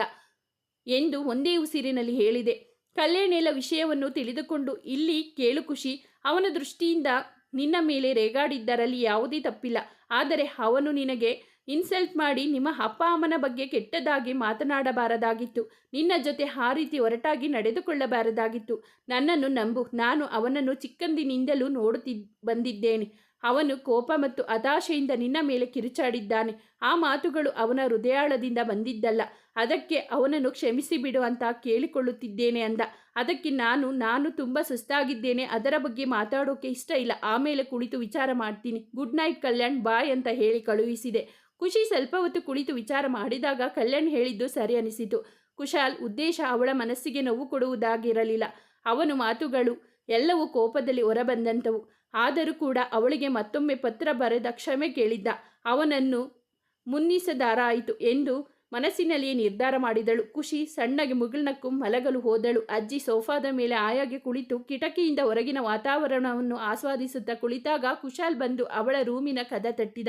ಎಂದು ಒಂದೇ ಉಸಿರಿನಲ್ಲಿ ಹೇಳಿದೆ. ಕಲ್ಯಾಣೇಲ ವಿಷಯವನ್ನು ತಿಳಿದುಕೊಂಡು ಇಲ್ಲಿ ಕೇಳು ಖುಷಿ, ಅವನ ದೃಷ್ಟಿಯಿಂದ ನಿನ್ನ ಮೇಲೆ ರೇಗಾಡಿದ್ದರಲ್ಲಿ ಯಾವುದೇ ತಪ್ಪಿಲ್ಲ. ಆದರೆ ಅವನು ನಿನಗೆ ಇನ್ಸಲ್ಟ್ ಮಾಡಿ ನಿಮ್ಮ ಅಪ್ಪ ಅಮ್ಮನ ಬಗ್ಗೆ ಕೆಟ್ಟದಾಗಿ ಮಾತನಾಡಬಾರದಾಗಿತ್ತು. ನಿನ್ನ ಜೊತೆ ಆ ರೀತಿ ಒರಟಾಗಿ ನಡೆದುಕೊಳ್ಳಬಾರದಾಗಿತ್ತು. ನನ್ನನ್ನು ನಂಬು. ನಾನು ಅವನನ್ನು ಚಿಕ್ಕಂದಿನಿಂದಲೂ ನೋಡುತ್ತಿ ಬಂದಿದ್ದೇನೆ. ಅವನು ಕೋಪ ಮತ್ತು ಹತಾಶೆಯಿಂದ ನಿನ್ನ ಮೇಲೆ ಕಿರುಚಾಡಿದ್ದಾನೆ. ಆ ಮಾತುಗಳು ಅವನ ಹೃದಯಾಳದಿಂದ ಬಂದಿದ್ದಲ್ಲ. ಅದಕ್ಕೆ ಅವನನ್ನು ಕ್ಷಮಿಸಿಬಿಡು ಅಂತ ಕೇಳಿಕೊಳ್ಳುತ್ತಿದ್ದೇನೆ ಅಂದ. ಅದಕ್ಕೆ ನಾನು ನಾನು ತುಂಬ ಸುಸ್ತಾಗಿದ್ದೇನೆ. ಅದರ ಬಗ್ಗೆ ಮಾತಾಡೋಕೆ ಇಷ್ಟ ಇಲ್ಲ. ಆಮೇಲೆ ಕುಳಿತು ವಿಚಾರ ಮಾಡ್ತೀನಿ. Good night Kalyan. ಬಾಯ್ ಅಂತ ಹೇಳಿ ಕಳುಹಿಸಿದೆ. ಖುಷಿ ಸ್ವಲ್ಪ ಹೊತ್ತು ಕುಳಿತು ವಿಚಾರ ಮಾಡಿದಾಗ ಕಲ್ಯಾಣ್ ಹೇಳಿದ್ದು ಸರಿ ಅನಿಸಿತು. ಕುಶಾಲ್ ಉದ್ದೇಶ ಅವಳ ಮನಸ್ಸಿಗೆ ನೋವು ಕೊಡುವುದಾಗಿರಲಿಲ್ಲ. ಅವನು ಮಾತುಗಳು ಎಲ್ಲವೂ ಕೋಪದಲ್ಲಿ ಹೊರಬಂದಂಥವು ಆದರೂ ಕೂಡ ಅವಳಿಗೆ ಮತ್ತೊಮ್ಮೆ ಪತ್ರ ಬರೆದ ಕ್ಷಮೆ ಕೇಳಿದ್ದ. ಅವನನ್ನು ಮುನ್ನಿಸದಾರಾಯಿತು ಎಂದು ಮನಸ್ಸಿನಲ್ಲಿಯೇ ನಿರ್ಧಾರ ಮಾಡಿದಳು. ಖುಷಿ ಸಣ್ಣಗೆ ಮುಗಿಲ್ನಕ್ಕೂ ಮಲಗಲು ಹೋದಳು. ಅಜ್ಜಿ ಸೋಫಾದ ಮೇಲೆ ಆಯಾಗೆ ಕುಳಿತು ಕಿಟಕಿಯಿಂದ ಹೊರಗಿನ ವಾತಾವರಣವನ್ನು ಆಸ್ವಾದಿಸುತ್ತಾ ಕುಳಿತಾಗ ಕುಶಾಲ್ ಬಂದು ಅವಳ ರೂಮಿನ ಕದ ತಟ್ಟಿದ.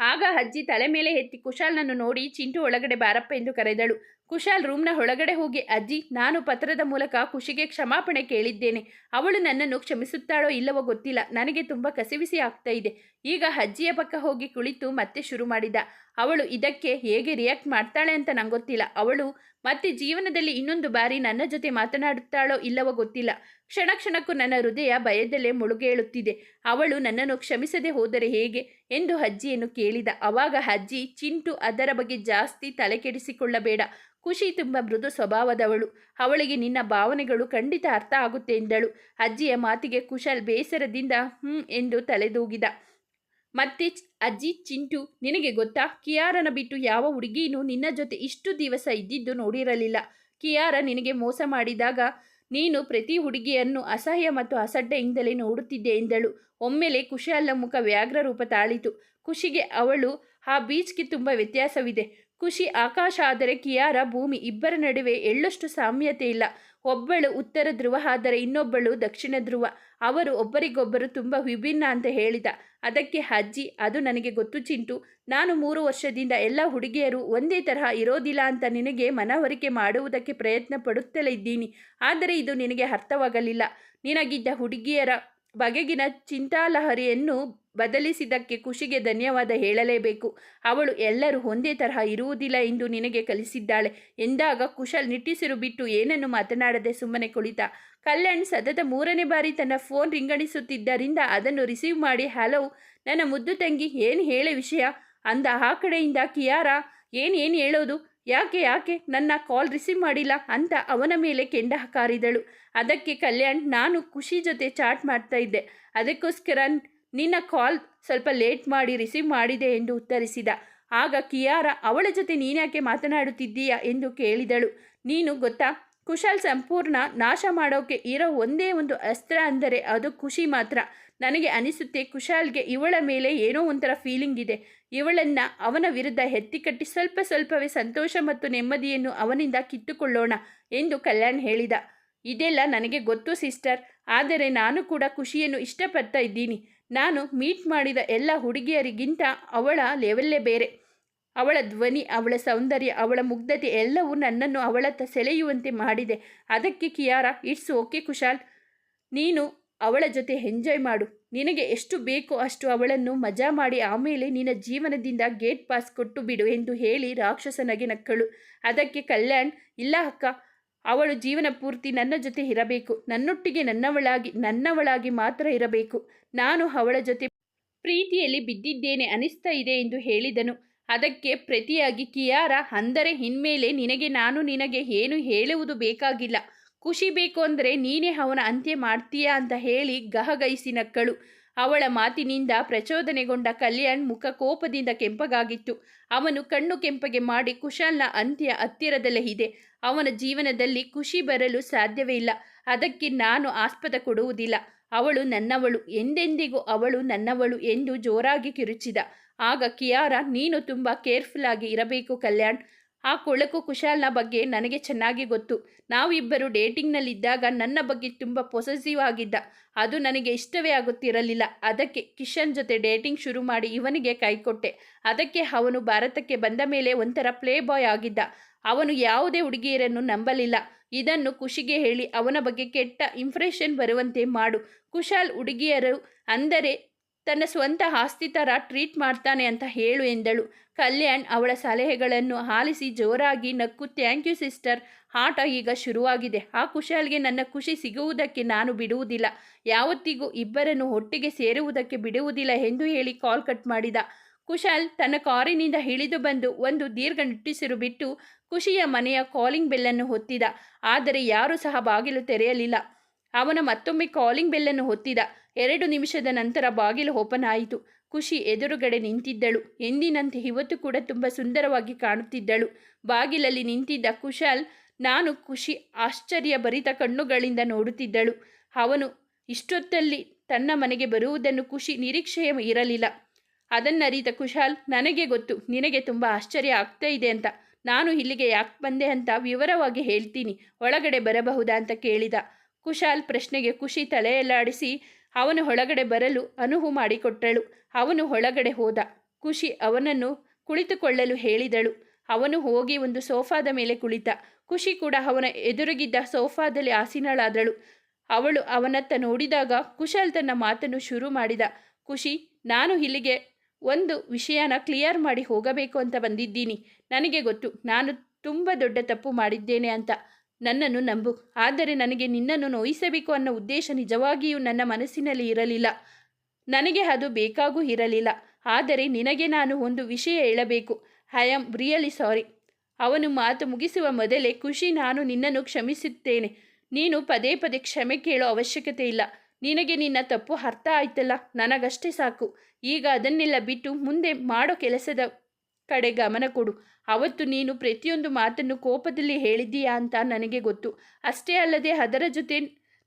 ಆಗ ಅಜ್ಜಿ ತಲೆ ಮೇಲೆ ಎತ್ತಿ ಕುಶಾಲ್ನನ್ನು ನೋಡಿ, ಚಿಂಟು ಒಳಗಡೆ ಬಾರಪ್ಪ ಎಂದು ಕರೆದಳು. ಕುಶಾಲ್ ರೂಮ್ನ ಒಳಗಡೆ ಹೋಗಿ, ಅಜ್ಜಿ, ನಾನು ಪತ್ರದ ಮೂಲಕ ಖುಷಿಗೆ ಕ್ಷಮಾಪಣೆ ಕೇಳಿದ್ದೇನೆ. ಅವಳು ನನ್ನನ್ನು ಕ್ಷಮಿಸುತ್ತಾಳೋ ಇಲ್ಲವೋ ಗೊತ್ತಿಲ್ಲ. ನನಗೆ ತುಂಬ ಕಸಿವಿಸಿ ಆಗ್ತಾ ಇದೆ. ಈಗ ಅಜ್ಜಿಯ ಪಕ್ಕ ಹೋಗಿ ಕುಳಿತು ಮತ್ತೆ ಶುರು ಮಾಡಿದ. ಅವಳು ಇದಕ್ಕೆ ಹೇಗೆ ರಿಯಾಕ್ಟ್ ಮಾಡ್ತಾಳೆ ಅಂತ ನಂಗೊತ್ತಿಲ್ಲ. ಗೊತ್ತಿಲ್ಲ ಅವಳು ಮತ್ತೆ ಜೀವನದಲ್ಲಿ ಇನ್ನೊಂದು ಬಾರಿ ನನ್ನ ಜೊತೆ ಮಾತನಾಡುತ್ತಾಳೋ ಇಲ್ಲವೋ ಗೊತ್ತಿಲ್ಲ. ಕ್ಷಣ ಕ್ಷಣಕ್ಕೂ ನನ್ನ ಹೃದಯ ಭಯದಲ್ಲೇ ಮುಳುಗೇಳುತ್ತಿದೆ. ಅವಳು ನನ್ನನ್ನು ಕ್ಷಮಿಸದೆ ಹೋದರೆ ಹೇಗೆ? ಎಂದು ಅಜ್ಜಿಯನ್ನು ಕೇಳಿದ. ಅವಾಗ ಅಜ್ಜಿ, ಚಿಂಟು ಅದರ ಬಗ್ಗೆ ಜಾಸ್ತಿ ತಲೆ ಕೆಡಿಸಿಕೊಳ್ಳಬೇಡ ಖುಷಿ ತುಂಬ ಮೃದು ಸ್ವಭಾವದವಳು. ಅವಳಿಗೆ ನಿನ್ನ ಭಾವನೆಗಳು ಖಂಡಿತ ಅರ್ಥ ಆಗುತ್ತೆ ಎಂದಳು. ಅಜ್ಜಿಯ ಮಾತಿಗೆ ಕುಶಲ್ ಬೇಸರದಿಂದ ಹ್ಞೂ ಎಂದು ತಲೆದೂಗಿದ. ಮತ್ತೆ ಅಜ್ಜಿ, ಚಿಂಟು, ನಿನಗೆ ಗೊತ್ತಾ? ಕಿಯಾರನ ಬಿಟ್ಟು ಯಾವ ಹುಡುಗಿನೂ ನಿನ್ನ ಜೊತೆ ಇಷ್ಟು ದಿವಸ ಇದ್ದಿದ್ದು ನೋಡಿರಲಿಲ್ಲ. ಕಿಯಾರ ನಿನಗೆ ಮೋಸ ಮಾಡಿದಾಗ ನೀನು ಪ್ರತಿ ಹುಡುಗಿಯನ್ನು ಅಸಹ್ಯ ಮತ್ತು ಅಸಡ್ಡೆಯಿಂದಲೇ ನೋಡುತ್ತಿದ್ದೆ ಎಂದಳು. ಒಮ್ಮೆಲೆ ಕುಶಾಲ ಮುಖ ವ್ಯಾಘ್ರ ರೂಪ ತಾಳಿತು. ಖುಷಿಗೆ ಅವಳು, ಆ ಬೀಚ್ಗೆ ತುಂಬ ವ್ಯತ್ಯಾಸವಿದೆ. ಖುಷಿ ಆಕಾಶ ಆದರೆ ಕಿಯಾರ ಭೂಮಿ ಇಬ್ಬರ ನಡುವೆ ಎಳ್ಳಷ್ಟು ಸಾಮ್ಯತೆ ಇಲ್ಲ. ಒಬ್ಬಳು ಉತ್ತರ ಧ್ರುವ ಆದರೆ ಇನ್ನೊಬ್ಬಳು ದಕ್ಷಿಣ ಧ್ರುವ. ಅವರು ಒಬ್ಬರಿಗೊಬ್ಬರು ತುಂಬ ವಿಭಿನ್ನ ಅಂತ ಹೇಳಿದ. ಅದಕ್ಕೆ, ಅಜ್ಜಿ, ಅದು ನನಗೆ ಗೊತ್ತು ಚಿಂಟು. ನಾನು ಮೂರು ವರ್ಷದಿಂದ ಎಲ್ಲ ಹುಡುಗಿಯರು ಒಂದೇ ತರಹ ಇರೋದಿಲ್ಲ ಅಂತ ನಿನಗೆ ಮನವರಿಕೆ ಮಾಡುವುದಕ್ಕೆ ಪ್ರಯತ್ನ ಪಡುತ್ತಲೇ ಇದ್ದೀನಿ. ಆದರೆ ಇದು ನಿನಗೆ ಅರ್ಥವಾಗಲಿಲ್ಲ. ನಿನಗಿದ್ದ ಹುಡುಗಿಯರ ಬಗೆಗಿನ ಚಿಂತಾಲಹರಿಯನ್ನು ಬದಲಿಸಿದ್ದಕ್ಕೆ ಖುಷಿಗೆ ಧನ್ಯವಾದ ಹೇಳಲೇಬೇಕು. ಅವಳು ಎಲ್ಲರೂ ಒಂದೇ ತರಹ ಇರುವುದಿಲ್ಲ ಎಂದು ನಿನಗೆ ಕಲಿಸಿದ್ದಾಳೆ. ಎಂದಾಗ ಕುಶಲ್ ನಿಟ್ಟಿಸಿರು ಬಿಟ್ಟು ಏನನ್ನು ಮಾತನಾಡದೆ ಸುಮ್ಮನೆ ಕುಳಿತ. ಕಲ್ಯಾಣ್ ಸತತ ಮೂರನೇ ಬಾರಿ ತನ್ನ ಫೋನ್ ರಿಂಗಣಿಸುತ್ತಿದ್ದರಿಂದ ಅದನ್ನು ರಿಸೀವ್ ಮಾಡಿ, ಹಲೋ, ನನ್ನ ಮುದ್ದು ತಂಗಿ, ಏನು ಹೇಳೆ ವಿಷಯ? ಅಂದ ಆ ಕಡೆಯಿಂದ ಕಿಯಾರ, ಏನು ಏನು ಹೇಳೋದು? ಯಾಕೆ ಯಾಕೆ? ನನ್ನ ಕಾಲ್ ರಿಸೀವ್ ಮಾಡಿಲ್ಲ ಅಂತ ಅವನ ಮೇಲೆ ಕೆಂಡ ಹಾಕಾರಿದಳು. ಅದಕ್ಕೆ ಕಲ್ಯಾಣ್, ನಾನು ಖುಷಿ ಜೊತೆ ಚಾಟ್ ಮಾಡ್ತಾ ಇದ್ದೆ. ಅದಕ್ಕೋಸ್ಕರ ನಿನ್ನ ಕಾಲ್ ಸ್ವಲ್ಪ ಲೇಟ್ ಮಾಡಿ ರಿಸೀವ್ ಮಾಡಿದೆ ಎಂದು ಉತ್ತರಿಸಿದ. ಆಗ ಕಿಯಾರ, ಅವಳ ಜೊತೆ ನೀನ್ಯಾಕೆ ಮಾತನಾಡುತ್ತಿದ್ದೀಯಾ ಎಂದು ಕೇಳಿದಳು. ನೀನು ಗೊತ್ತಾ? ಕುಶಾಲ್ ಸಂಪೂರ್ಣ ನಾಶ ಮಾಡೋಕೆ ಇರೋ ಒಂದೇ ಒಂದು ಅಸ್ತ್ರ ಅಂದರೆ ಅದು ಖುಷಿ ಮಾತ್ರ. ನನಗೆ ಅನಿಸುತ್ತೆ ಕುಶಾಲ್ಗೆ ಇವಳ ಮೇಲೆ ಏನೋ ಒಂಥರ ಫೀಲಿಂಗ್ ಇದೆ. ಇವಳನ್ನ ಅವನ ವಿರುದ್ಧ ಎತ್ತಿಕಟ್ಟಿ ಸ್ವಲ್ಪ ಸ್ವಲ್ಪವೇ ಸಂತೋಷ ಮತ್ತು ನೆಮ್ಮದಿಯನ್ನು ಅವನಿಂದ ಕಿತ್ತುಕೊಳ್ಳೋಣ ಎಂದು ಕಲ್ಯಾಣ್ ಹೇಳಿದ. ಇದೆಲ್ಲ ನನಗೆ ಗೊತ್ತು, ಸಿಸ್ಟರ್. ಆದರೆ ನಾನು ಕೂಡ ಖುಷಿಯನ್ನು ಇಷ್ಟಪಡ್ತಾ ಇದ್ದೀನಿ. ನಾನು ಮೀಟ್ ಮಾಡಿದ ಎಲ್ಲ ಹುಡುಗಿಯರಿಗಿಂತ ಅವಳ ಲೆವೆಲ್ಲೇ ಬೇರೆ. ಅವಳ ಧ್ವನಿ, ಅವಳ ಸೌಂದರ್ಯ, ಅವಳ ಮುಗ್ಧತೆ ಎಲ್ಲವೂ ನನ್ನನ್ನು ಅವಳತ್ತ ಸೆಳೆಯುವಂತೆ ಮಾಡಿದೆ. ಅದಕ್ಕೆ ಕಿಯಾರ, ಇಟ್ಸ್ ಓಕೆ ಕುಶಾಲ್. ನೀನು ಅವಳ ಜೊತೆ ಎಂಜಾಯ್ ಮಾಡು. ನಿನಗೆ ಎಷ್ಟು ಬೇಕೋ ಅಷ್ಟು ಅವಳನ್ನು ಮಜಾ ಮಾಡಿ ಆಮೇಲೆ ನಿನ್ನ ಜೀವನದಿಂದ ಗೇಟ್ ಪಾಸ್ ಕೊಟ್ಟು ಬಿಡು ಎಂದು ಹೇಳಿ ರಾಕ್ಷಸನಗೆ ನಕ್ಕಳು. ಅದಕ್ಕೆ ಕಲ್ಯಾಣ್, ಇಲ್ಲ ಅಕ್ಕ, ಅವಳು ಜೀವನ ಪೂರ್ತಿ ನನ್ನ ಜೊತೆ ಇರಬೇಕು. ನನ್ನೊಟ್ಟಿಗೆ ನನ್ನವಳಾಗಿ ನನ್ನವಳಾಗಿ ಮಾತ್ರ ಇರಬೇಕು. ನಾನು ಅವಳ ಜೊತೆ ಪ್ರೀತಿಯಲ್ಲಿ ಬಿದ್ದಿದ್ದೇನೆ ಅನಿಸ್ತಾ ಇದೆ ಎಂದು ಹೇಳಿದನು. ಅದಕ್ಕೆ ಪ್ರತಿಯಾಗಿ, ಕಿಯಾರ, ಅಂದರೆ ಹಿನ್ಮೇಲೆ ನಿನಗೆ ನಾನು ನಿನಗೆ ಏನು ಹೇಳುವುದು ಬೇಕಾಗಿಲ್ಲ. ಖುಷಿ ಬೇಕು ಅಂದರೆ ನೀನೇ ಅವನ ಅಂತ್ಯ ಮಾಡ್ತೀಯಾ ಅಂತ ಹೇಳಿ ಗಹಗೈಸಿ ನಕ್ಕಳು. ಅವಳ ಮಾತಿನಿಂದ ಪ್ರಚೋದನೆಗೊಂಡ ಕಲ್ಯಾಣ್ ಮುಖ ಕೋಪದಿಂದ ಕೆಂಪಗಾಗಿತ್ತು. ಅವನು ಕಣ್ಣು ಕೆಂಪಗೆ ಮಾಡಿ ಕುಶಾಲ್ನ ಅಂತ್ಯ ಹತ್ತಿರದಲ್ಲೇ ಇದೆ. ಅವನ ಜೀವನದಲ್ಲಿ ಖುಷಿ ಬರಲು ಸಾಧ್ಯವೇ ಇಲ್ಲ. ಅದಕ್ಕೆ ನಾನು ಆಸ್ಪದ ಕೊಡುವುದಿಲ್ಲ. ಅವಳು ನನ್ನವಳು. ಎಂದೆಂದಿಗೂ ಅವಳು ನನ್ನವಳು ಎಂದು ಜೋರಾಗಿ ಕಿರುಚಿದ. ಆಗ ಕಿಯಾರ, ನೀನು ತುಂಬ ಕೇರ್ಫುಲ್ ಆಗಿ ಇರಬೇಕು ಕಲ್ಯಾಣ್. ಆ ಕೊಳಕು ಕುಶಾಲ್ನ ಬಗ್ಗೆ ನನಗೆ ಚೆನ್ನಾಗಿ ಗೊತ್ತು. ನಾವಿಬ್ಬರು ಡೇಟಿಂಗ್ನಲ್ಲಿದ್ದಾಗ ನನ್ನ ಬಗ್ಗೆ ತುಂಬ ಪೊಸೆಸಿವ್ ಆಗಿದ್ದ. ಅದು ನನಗೆ ಇಷ್ಟವೇ ಆಗುತ್ತಿರಲಿಲ್ಲ. ಅದಕ್ಕೆ ಕಿಶನ್ ಜೊತೆ ಡೇಟಿಂಗ್ ಶುರು ಮಾಡಿ ಇವನಿಗೆ ಕೈಕೊಟ್ಟೆ. ಅದಕ್ಕೆ ಅವನು ಭಾರತಕ್ಕೆ ಬಂದ ಮೇಲೆ ಒಂಥರ ಪ್ಲೇ ಬಾಯ್ ಆಗಿದ್ದ. ಅವನು ಯಾವುದೇ ಹುಡುಗಿಯರನ್ನು ನಂಬಲಿಲ್ಲ. ಇದನ್ನು ಖುಷಿಗೆ ಹೇಳಿ ಅವನ ಬಗ್ಗೆ ಕೆಟ್ಟ ಇಂಪ್ರೆಷನ್ ಬರುವಂತೆ ಮಾಡು. ಕುಶಾಲ್ ಹುಡುಗಿಯರು ಅಂದರೆ ತನ್ನ ಸ್ವಂತ ಆಸ್ತಿ ಥರ ಟ್ರೀಟ್ ಮಾಡ್ತಾನೆ ಅಂತ ಹೇಳು ಎಂದಳು. ಕಲ್ಯಾಣ್ ಅವಳ ಸಲಹೆಗಳನ್ನು ಆಲಿಸಿ ಜೋರಾಗಿ ನಕ್ಕು ಥ್ಯಾಂಕ್ ಯು ಸಿಸ್ಟರ್ ಹಾಟ ಈಗ ಶುರುವಾಗಿದೆ. ಆ ಕುಶಾಲ್ಗೆ ನನ್ನ ಖುಷಿ ಸಿಗುವುದಕ್ಕೆ ನಾನು ಬಿಡುವುದಿಲ್ಲ. ಯಾವತ್ತಿಗೂ ಇಬ್ಬರನ್ನು ಒಟ್ಟಿಗೆ ಸೇರುವುದಕ್ಕೆ ಬಿಡುವುದಿಲ್ಲ ಎಂದು ಹೇಳಿ ಕಾಲ್ ಕಟ್ ಮಾಡಿದ. ಕುಶಾಲ್ ತನ್ನ ಕಾರಿನಿಂದ ಇಳಿದು ಬಂದು ಒಂದು ದೀರ್ಘ ನಿಟ್ಟುಸಿರು ಬಿಟ್ಟು ಖುಷಿಯ ಮನೆಯ ಕಾಲಿಂಗ್ ಬೆಲ್ಲನ್ನು ಹೊತ್ತಿದ. ಆದರೆ ಯಾರೂ ಸಹ ಬಾಗಿಲು ತೆರೆಯಲಿಲ್ಲ. ಅವನ ಮತ್ತೊಮ್ಮೆ ಕಾಲಿಂಗ್ ಬೆಲ್ಲನ್ನು ಹೊತ್ತಿದ. ಎರಡು ನಿಮಿಷದ ನಂತರ ಬಾಗಿಲು ಓಪನ್ ಆಯಿತು. ಖುಷಿ ಎದುರುಗಡೆ ನಿಂತಿದ್ದಳು. ಎಂದಿನಂತೆ ಇವತ್ತು ಕೂಡ ತುಂಬ ಸುಂದರವಾಗಿ ಕಾಣುತ್ತಿದ್ದಳು. ಬಾಗಿಲಲ್ಲಿ ನಿಂತಿದ್ದ ಕುಶಾಲ್ ನಾನು ಖುಷಿ ಆಶ್ಚರ್ಯ ಭರಿತ ಕಣ್ಣುಗಳಿಂದ ನೋಡುತ್ತಿದ್ದಳು. ಅವನು ಇಷ್ಟೊತ್ತಲ್ಲಿ ತನ್ನ ಮನೆಗೆ ಬರುವುದನ್ನು ಖುಷಿ ನಿರೀಕ್ಷೆಯ ಇರಲಿಲ್ಲ. ಅದನ್ನರಿತ ಕುಶಾಲ್, ನನಗೆ ಗೊತ್ತು, ನಿನಗೆ ತುಂಬ ಆಶ್ಚರ್ಯ ಆಗ್ತಾ ಇದೆ ಅಂತ. ನಾನು ಇಲ್ಲಿಗೆ ಯಾಕೆ ಬಂದೆ ಅಂತ ವಿವರವಾಗಿ ಹೇಳ್ತೀನಿ. ಒಳಗಡೆ ಬರಬಹುದಾ ಅಂತ ಕೇಳಿದ. ಕುಶಾಲ್ ಪ್ರಶ್ನೆಗೆ ಖುಷಿ ತಲೆಯಲ್ಲಾಡಿಸಿ ಅವನು ಒಳಗಡೆ ಬರಲು ಅನುವು ಮಾಡಿಕೊಟ್ಟಳು. ಅವನು ಒಳಗಡೆ ಹೋದ. ಖುಷಿ ಅವನನ್ನು ಕುಳಿತುಕೊಳ್ಳಲು ಹೇಳಿದಳು. ಅವನು ಹೋಗಿ ಒಂದು ಸೋಫಾದ ಮೇಲೆ ಕುಳಿತ. ಖುಷಿ ಕೂಡ ಅವನ ಎದುರುಗಿದ್ದ ಸೋಫಾದಲ್ಲಿ ಆಸೀನಳಾದಳು. ಅವಳು ಅವನತ್ತ ನೋಡಿದಾಗ ಕುಶಲ್ ತನ್ನ ಮಾತನ್ನು ಶುರು ಮಾಡಿದ. ಖುಷಿ, ನಾನು ಇಲ್ಲಿಗೆ ಒಂದು ವಿಷಯನ ಕ್ಲಿಯರ್ ಮಾಡಿ ಹೋಗಬೇಕು ಅಂತ ಬಂದಿದ್ದೀನಿ. ನನಗೆ ಗೊತ್ತು, ನಾನು ತುಂಬ ದೊಡ್ಡ ತಪ್ಪು ಮಾಡಿದ್ದೇನೆ ಅಂತ. ನನ್ನನ್ನು ನಂಬು. ಆದರೆ ನನಗೆ ನಿನ್ನನ್ನು ನೋಯಿಸಬೇಕು ಅನ್ನೋ ಉದ್ದೇಶ ನಿಜವಾಗಿಯೂ ನನ್ನ ಮನಸ್ಸಿನಲ್ಲಿ ಇರಲಿಲ್ಲ. ನನಗೆ ಅದು ಬೇಕಾಗೂ ಇರಲಿಲ್ಲ. ಆದರೆ ನಿನಗೆ ನಾನು ಒಂದು ವಿಷಯ ಹೇಳಬೇಕು. ಐ ಆಮ್ ರಿಯಲಿ ಸಾರಿ ಅವನು ಮಾತು ಮುಗಿಸುವ ಮೊದಲೇ ಖುಷಿ ನಾನು ನಿನ್ನನ್ನು ಕ್ಷಮಿಸುತ್ತೇನೆ. ನೀನು ಪದೇ ಪದೇ ಕ್ಷಮೆ ಕೇಳೋ ಅವಶ್ಯಕತೆ ಇಲ್ಲ. ನಿನಗೆ ನಿನ್ನ ತಪ್ಪು ಅರ್ಥ ಆಯ್ತಲ್ಲ? ನನಗಷ್ಟೇ ಸಾಕು. ಈಗ ಅದನ್ನೆಲ್ಲ ಬಿಟ್ಟು ಮುಂದೆ ಮಾಡೋ ಕೆಲಸದ ಕಡೆ ಗಮನ ಕೊಡು. ಅವತ್ತು ನೀನು ಪ್ರತಿಯೊಂದು ಮಾತನ್ನು ಕೋಪದಲ್ಲಿ ಹೇಳಿದ್ದೀಯಾ ಅಂತ ನನಗೆ ಗೊತ್ತು. ಅಷ್ಟೇ ಅಲ್ಲದೆ ಅದರ ಜೊತೆ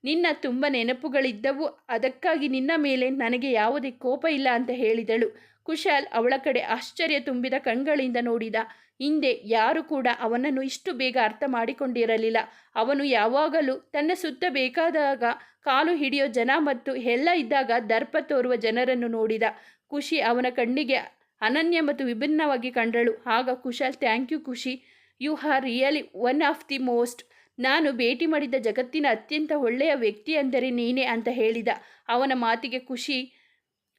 ನಿನ್ನ ತುಂಬ ನೆನಪುಗಳಿದ್ದವು. ಅದಕ್ಕಾಗಿ ನಿನ್ನ ಮೇಲೆ ನನಗೆ ಯಾವುದೇ ಕೋಪ ಇಲ್ಲ ಅಂತ ಹೇಳಿದಳು. ಕುಶಾಲ್ ಅವಳ ಕಡೆ ಆಶ್ಚರ್ಯ ತುಂಬಿದ ಕಣ್ಗಳಿಂದ ನೋಡಿದ. ಹಿಂದೆ ಯಾರು ಕೂಡ ಅವನನ್ನು ಇಷ್ಟು ಬೇಗ ಅರ್ಥ ಮಾಡಿಕೊಂಡಿರಲಿಲ್ಲ. ಅವನು ಯಾವಾಗಲೂ ತನ್ನ ಸುತ್ತ ಬೇಕಾದಾಗ ಕಾಲು ಹಿಡಿಯೋ ಜನ ಮತ್ತು ಎಲ್ಲ ಇದ್ದಾಗ ದರ್ಪ ತೋರುವ ಜನರನ್ನು ನೋಡಿದ. ಖುಷಿ ಅವನ ಕಣ್ಣಿಗೆ ಅನನ್ಯ ಮತ್ತು ವಿಭಿನ್ನವಾಗಿ ಕಂಡಳು. ಆಗ Kushal, thank you Khushi. You are really one of the most. ನಾನು ಭೇಟಿ ಮಾಡಿದ ಜಗತ್ತಿನ ಅತ್ಯಂತ ಒಳ್ಳೆಯ ವ್ಯಕ್ತಿ ಅಂದರೆ ನೀನೇ ಅಂತ ಹೇಳಿದ. ಅವನ ಮಾತಿಗೆ ಖುಷಿ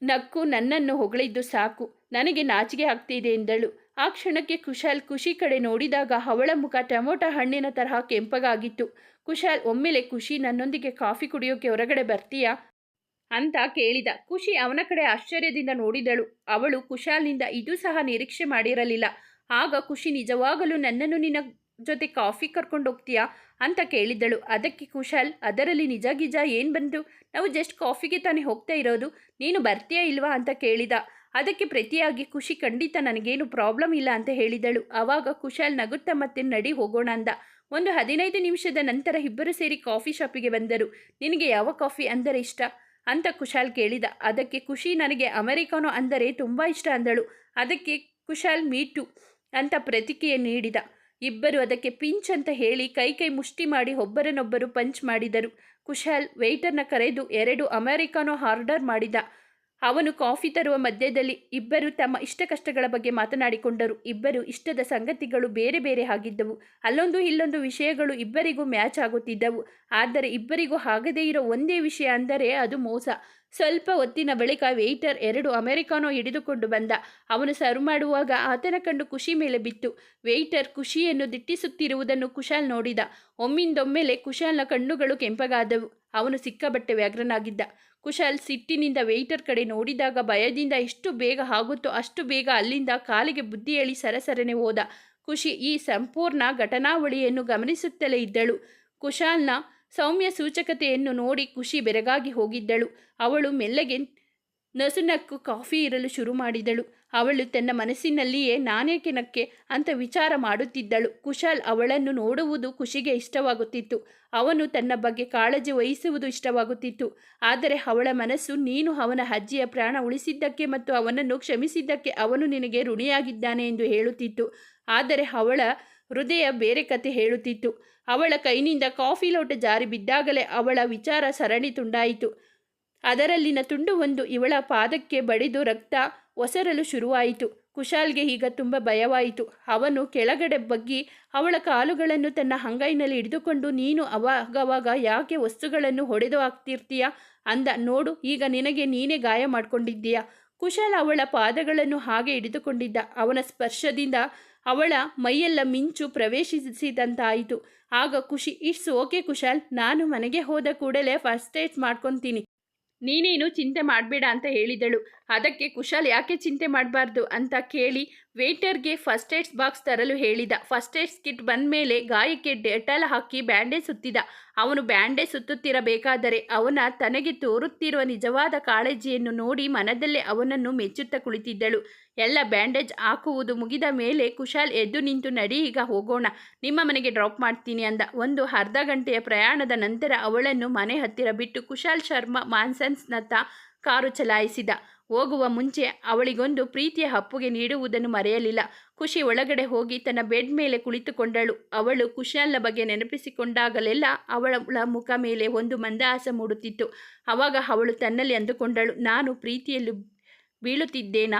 ನಕ್ಕು ನನ್ನನ್ನು ಹೊಗಳಿದ್ದು ಸಾಕು. ನನಗೆ ನಾಚಿಗೆ ಆಗ್ತಿದೆ ಎಂದಳು. ಆ ಕ್ಷಣಕ್ಕೆ ಕುಶಾಲ್ ಖುಷಿ ಕಡೆ ನೋಡಿದಾಗ ಅವಳ ಮುಖ ಟೊಮೊಟೊ ಹಣ್ಣಿನ ತರಹ ಕೆಂಪಗಾಗಿತ್ತು. ಕುಶಾಲ್, ಒಮ್ಮೆಲೆ ಖುಷಿ ನನ್ನೊಂದಿಗೆ ಕಾಫಿ ಕುಡಿಯೋಕೆ ಹೊರಗಡೆ ಬರ್ತೀಯಾ? ಅಂತ ಕೇಳಿದ. ಖುಷಿ ಅವನ ಕಡೆ ಆಶ್ಚರ್ಯದಿಂದ ನೋಡಿದಳು. ಅವಳು ಕುಶಾಲ್ನಿಂದ ಇದು ಸಹ ನಿರೀಕ್ಷೆ ಮಾಡಿರಲಿಲ್ಲ. ಆಗ ಖುಷಿ, ನಿಜವಾಗಲೂ ನನ್ನನ್ನು ನಿನ್ನ ಜೊತೆ ಕಾಫಿ ಕರ್ಕೊಂಡು ಹೋಗ್ತೀಯಾ? ಅಂತ ಕೇಳಿದ್ದಳು ಅದಕ್ಕೆ ಕುಶಾಲ್, ಅದರಲ್ಲಿ ನಿಜ ಗಿಜ ಏನು ಬಂತು ನಾವು ಜಸ್ಟ್ ಕಾಫಿಗೆ ತಾನೇ ಹೋಗ್ತಾ ಇರೋದು. ನೀನು ಬರ್ತೀಯಾ ಇಲ್ವಾ? ಅಂತ ಕೇಳಿದ. ಅದಕ್ಕೆ ಪ್ರತಿಯಾಗಿ ಖುಷಿ, ಖಂಡಿತ ನನಗೇನು ಪ್ರಾಬ್ಲಮ್ ಇಲ್ಲ ಅಂತ ಹೇಳಿದಳು. ಆವಾಗ ಕುಶಾಲ್ ನಗುತ್ತಾ, ಮತ್ತೆ ನಡಿ ಹೋಗೋಣ ಅಂದ. ಒಂದು ಹದಿನೈದು ನಿಮಿಷದ ನಂತರ ಇಬ್ಬರು ಸೇರಿ ಕಾಫಿ ಶಾಪಿಗೆ ಬಂದರು. ನಿನಗೆ ಯಾವ ಕಾಫಿ ಅಂದರೆ ಇಷ್ಟ? ಅಂತ ಕುಶಾಲ್ ಕೇಳಿದ. ಅದಕ್ಕೆ ಖುಷಿ ನನಗೆ ಅಮೆರಿಕನೋ ಅಂದರೆ ತುಂಬ ಇಷ್ಟ ಅಂದಳು. ಅದಕ್ಕೆ ಕುಶಾಲ್ ಮೀಟು ಅಂತ ಪ್ರತಿಕ್ರಿಯೆ ನೀಡಿದ. ಇಬ್ಬರು ಅದಕ್ಕೆ ಪಿಂಚ್ ಅಂತ ಹೇಳಿ ಕೈ ಕೈ ಮುಷ್ಟಿ ಮಾಡಿ ಒಬ್ಬರನ್ನೊಬ್ಬರು ಪಂಚ್ ಮಾಡಿದರು. ಕುಶಾಲ್ ವೆಯ್ಟರ್ನ ಕರೆದು ಎರಡು ಅಮೆರಿಕನೋ ಆರ್ಡರ್ ಮಾಡಿದ. ಅವನು ಕಾಫಿ ತರುವ ಮಧ್ಯದಲ್ಲಿ ಇಬ್ಬರು ತಮ್ಮ ಇಷ್ಟ ಕಷ್ಟಗಳ ಬಗ್ಗೆ ಮಾತನಾಡಿಕೊಂಡರು. ಇಬ್ಬರು ಇಷ್ಟದ ಸಂಗತಿಗಳು ಬೇರೆ ಬೇರೆ ಆಗಿದ್ದವು. ಅಲ್ಲೊಂದು ಇಲ್ಲೊಂದು ವಿಷಯಗಳು ಇಬ್ಬರಿಗೂ ಮ್ಯಾಚ್ ಆಗುತ್ತಿದ್ದವು. ಆದರೆ ಇಬ್ಬರಿಗೂ ಆಗದೇ ಇರೋ ಒಂದೇ ವಿಷಯ ಅಂದರೆ ಅದು ಮೋಸ. ಸ್ವಲ್ಪ ಹೊತ್ತಿನ ಬಳಿಕ ವೇಯ್ಟರ್ ಎರಡು ಅಮೆರಿಕಾನೋ ಹಿಡಿದುಕೊಂಡು ಬಂದ. ಅವನು ಸರ್ವ್ ಮಾಡುವಾಗ ಆತನ ಕಂಡು ಖುಷಿ ಮೇಲೆ ಬಿತ್ತು. ವೇಯ್ಟರ್ ಖುಷಿಯನ್ನು ದಿಟ್ಟಿಸುತ್ತಿರುವುದನ್ನು ಕುಶಾಲ್ ನೋಡಿದ. ಒಮ್ಮಿಂದೊಮ್ಮೆಲೆ ಕುಶಾಲ್ನ ಕಣ್ಣುಗಳು ಕೆಂಪಗಾದವು. ಅವನು ಸಿಕ್ಕಾಬಟ್ಟೆ ವ್ಯಾಘ್ರನಾಗಿದ್ದ. ಕುಶಾಲ್ ಸಿಟ್ಟಿನಿಂದ ವೆಯ್ಟರ್ ಕಡೆ ನೋಡಿದಾಗ ಭಯದಿಂದ ಎಷ್ಟು ಬೇಗ ಆಗುತ್ತೋ ಅಷ್ಟು ಬೇಗ ಅಲ್ಲಿಂದ ಕಾಲಿಗೆ ಬುದ್ಧಿ ಹೇಳಿ ಸರಸರನೆ ಹೋದ. ಖುಷಿ ಈ ಸಂಪೂರ್ಣ ಘಟನಾವಳಿಯನ್ನು ಗಮನಿಸುತ್ತಲೇ ಇದ್ದಳು. ಕುಶಾಲ್ನ ಸೌಮ್ಯ ಸೂಚಕತೆಯನ್ನು ನೋಡಿ ಖುಷಿ ಬೆರಗಾಗಿ ಹೋಗಿದ್ದಳು. ಅವಳು ಮೆಲ್ಲಗೆ ನಸುನಕ್ಕು ಕಾಫಿ ಇರಲು ಶುರು ಮಾಡಿದಳು. ಅವಳು ತನ್ನ ಮನಸ್ಸಿನಲ್ಲಿಯೇ ನಾನೇಕೆ ನಕ್ಕೆ ಅಂತ ವಿಚಾರ ಮಾಡುತ್ತಿದ್ದಳು. ಕುಶಾಲ್ ಅವಳನ್ನು ನೋಡುವುದು ಖುಷಿಗೆ ಇಷ್ಟವಾಗುತ್ತಿತ್ತು. ಅವನು ತನ್ನ ಬಗ್ಗೆ ಕಾಳಜಿ ವಹಿಸುವುದು ಇಷ್ಟವಾಗುತ್ತಿತ್ತು. ಆದರೆ ಅವಳ ಮನಸ್ಸು, ನೀನು ಅವನ ಅಜ್ಜಿಯ ಪ್ರಾಣ ಉಳಿಸಿದ್ದಕ್ಕೆ ಮತ್ತು ಅವನನ್ನು ಕ್ಷಮಿಸಿದ್ದಕ್ಕೆ ಅವನು ನಿನಗೆ ಋಣಿಯಾಗಿದ್ದಾನೆ ಎಂದು ಹೇಳುತ್ತಿತ್ತು. ಆದರೆ ಅವಳ ಹೃದಯ ಬೇರೆ ಕತೆ ಹೇಳುತ್ತಿತ್ತು. ಅವಳ ಕೈನಿಂದ ಕಾಫಿ ಲೋಟ ಜಾರಿ ಬಿದ್ದಾಗಲೇ ಅವಳ ವಿಚಾರ ಸರಣಿ ತುಂಡಾಯಿತು. ಅದರಲ್ಲಿನ ತುಂಡು ಒಂದು ಇವಳ ಪಾದಕ್ಕೆ ಬಡಿದು ರಕ್ತ ಒಸರಲು ಶುರುವಾಯಿತು. ಕುಶಾಲ್ಗೆ ಈಗ ತುಂಬ ಭಯವಾಯಿತು. ಅವನು ಕೆಳಗಡೆ ಬಗ್ಗಿ ಅವಳ ಕಾಲುಗಳನ್ನು ತನ್ನ ಹಂಗೈನಲ್ಲಿ ಹಿಡಿದುಕೊಂಡು, ನೀನು ಅವಾಗವಾಗ ಯಾಕೆ ವಸ್ತುಗಳನ್ನು ಹೊಡೆದು ಹಾಕ್ತಿರ್ತೀಯ? ಅಂದ. ನೋಡು, ಈಗ ನಿನಗೆ ನೀನೇ ಗಾಯ ಮಾಡಿಕೊಂಡಿದ್ದೀಯ? ಕುಶಾಲ್ ಅವಳ ಪಾದಗಳನ್ನು ಹಾಗೆ ಹಿಡಿದುಕೊಂಡಿದ್ದ. ಅವನ ಸ್ಪರ್ಶದಿಂದ ಅವಳ ಮೈಯೆಲ್ಲ ಮಿಂಚು ಪ್ರವೇಶಿಸಿದಂತಾಯಿತು. ಆಗ ಖುಷಿ, ಇಟ್ಸ್ ಓಕೆ ಕುಶಾಲ್, ನಾನು ಮನೆಗೆ ಹೋದ ಕೂಡಲೇ ಫಸ್ಟ್ ಏಡ್ ಮಾಡ್ಕೊತೀನಿ. ನೀನೇನು ಚಿಂತೆ ಮಾಡಬೇಡ ಅಂತ ಹೇಳಿದಳು. ಅದಕ್ಕೆ ಕುಶಾಲ್ ಯಾಕೆ ಚಿಂತೆ ಮಾಡಬಾರ್ದು ಅಂತ ಕೇಳಿ ವೇಟರ್ಗೆ ಫಸ್ಟ್ ಏಡ್ಸ್ ಬಾಕ್ಸ್ ತರಲು ಹೇಳಿದ. ಫಸ್ಟ್ ಏಡ್ಸ್ ಕಿಟ್ ಬಂದ ಮೇಲೆ ಗಾಯಕ್ಕೆ ಡೆಟಲ್ ಹಾಕಿ ಬ್ಯಾಂಡೇಜ್ ಸುತ್ತಿದ. ಅವನು ಬ್ಯಾಂಡೇಜ್ ಸುತ್ತುತ್ತಿರಬೇಕಾದರೆ ಅವನ ತನಗೆ ತೋರುತ್ತಿರುವ ನಿಜವಾದ ಕಾಳಜಿಯನ್ನು ನೋಡಿ ಮನದಲ್ಲೇ ಅವನನ್ನು ಮೆಚ್ಚುತ್ತಾ ಕುಳಿತಿದ್ದಳು. ಎಲ್ಲ ಬ್ಯಾಂಡೇಜ್ ಹಾಕುವುದು ಮುಗಿದ ಮೇಲೆ ಕುಶಾಲ್ ಎದ್ದು ನಿಂತು, ನಡಿ, ಈಗ ಹೋಗೋಣ. ನಿಮ್ಮ ಮನೆಗೆ ಡ್ರಾಪ್ ಮಾಡ್ತೀನಿ ಅಂದ. ಒಂದು ಅರ್ಧ ಗಂಟೆಯ ಪ್ರಯಾಣದ ನಂತರ ಅವಳನ್ನು ಮನೆ ಹತ್ತಿರ ಬಿಟ್ಟು ಕುಶಾಲ್ ಶರ್ಮಾ ಮಾನ್ಸನ್ಸ್ನತ್ತ ಕಾರು ಚಲಾಯಿಸಿದ. ಹೋಗುವ ಮುಂಚೆ ಅವಳಿಗೊಂದು ಪ್ರೀತಿಯ ಹಪ್ಪುಗೆ ನೀಡುವುದನ್ನು ಮರೆಯಲಿಲ್ಲ. ಖುಷಿ ಒಳಗಡೆ ಹೋಗಿ ತನ್ನ ಬೆಡ್ ಮೇಲೆ ಕುಳಿತುಕೊಂಡಳು. ಅವಳು ಕುಶಾಲ್ನ ಬಗ್ಗೆ ನೆನಪಿಸಿಕೊಂಡಾಗಲೆಲ್ಲ ಅವಳ ಮುಖ ಮೇಲೆ ಒಂದು ಮಂದಹಾಸ ಮೂಡುತ್ತಿತ್ತು. ಅವಾಗ ಅವಳು ತನ್ನಲ್ಲಿ ಅಂದುಕೊಂಡಳು, ನಾನು ಪ್ರೀತಿಯಲ್ಲಿ ಬೀಳುತ್ತಿದ್ದೇನಾ?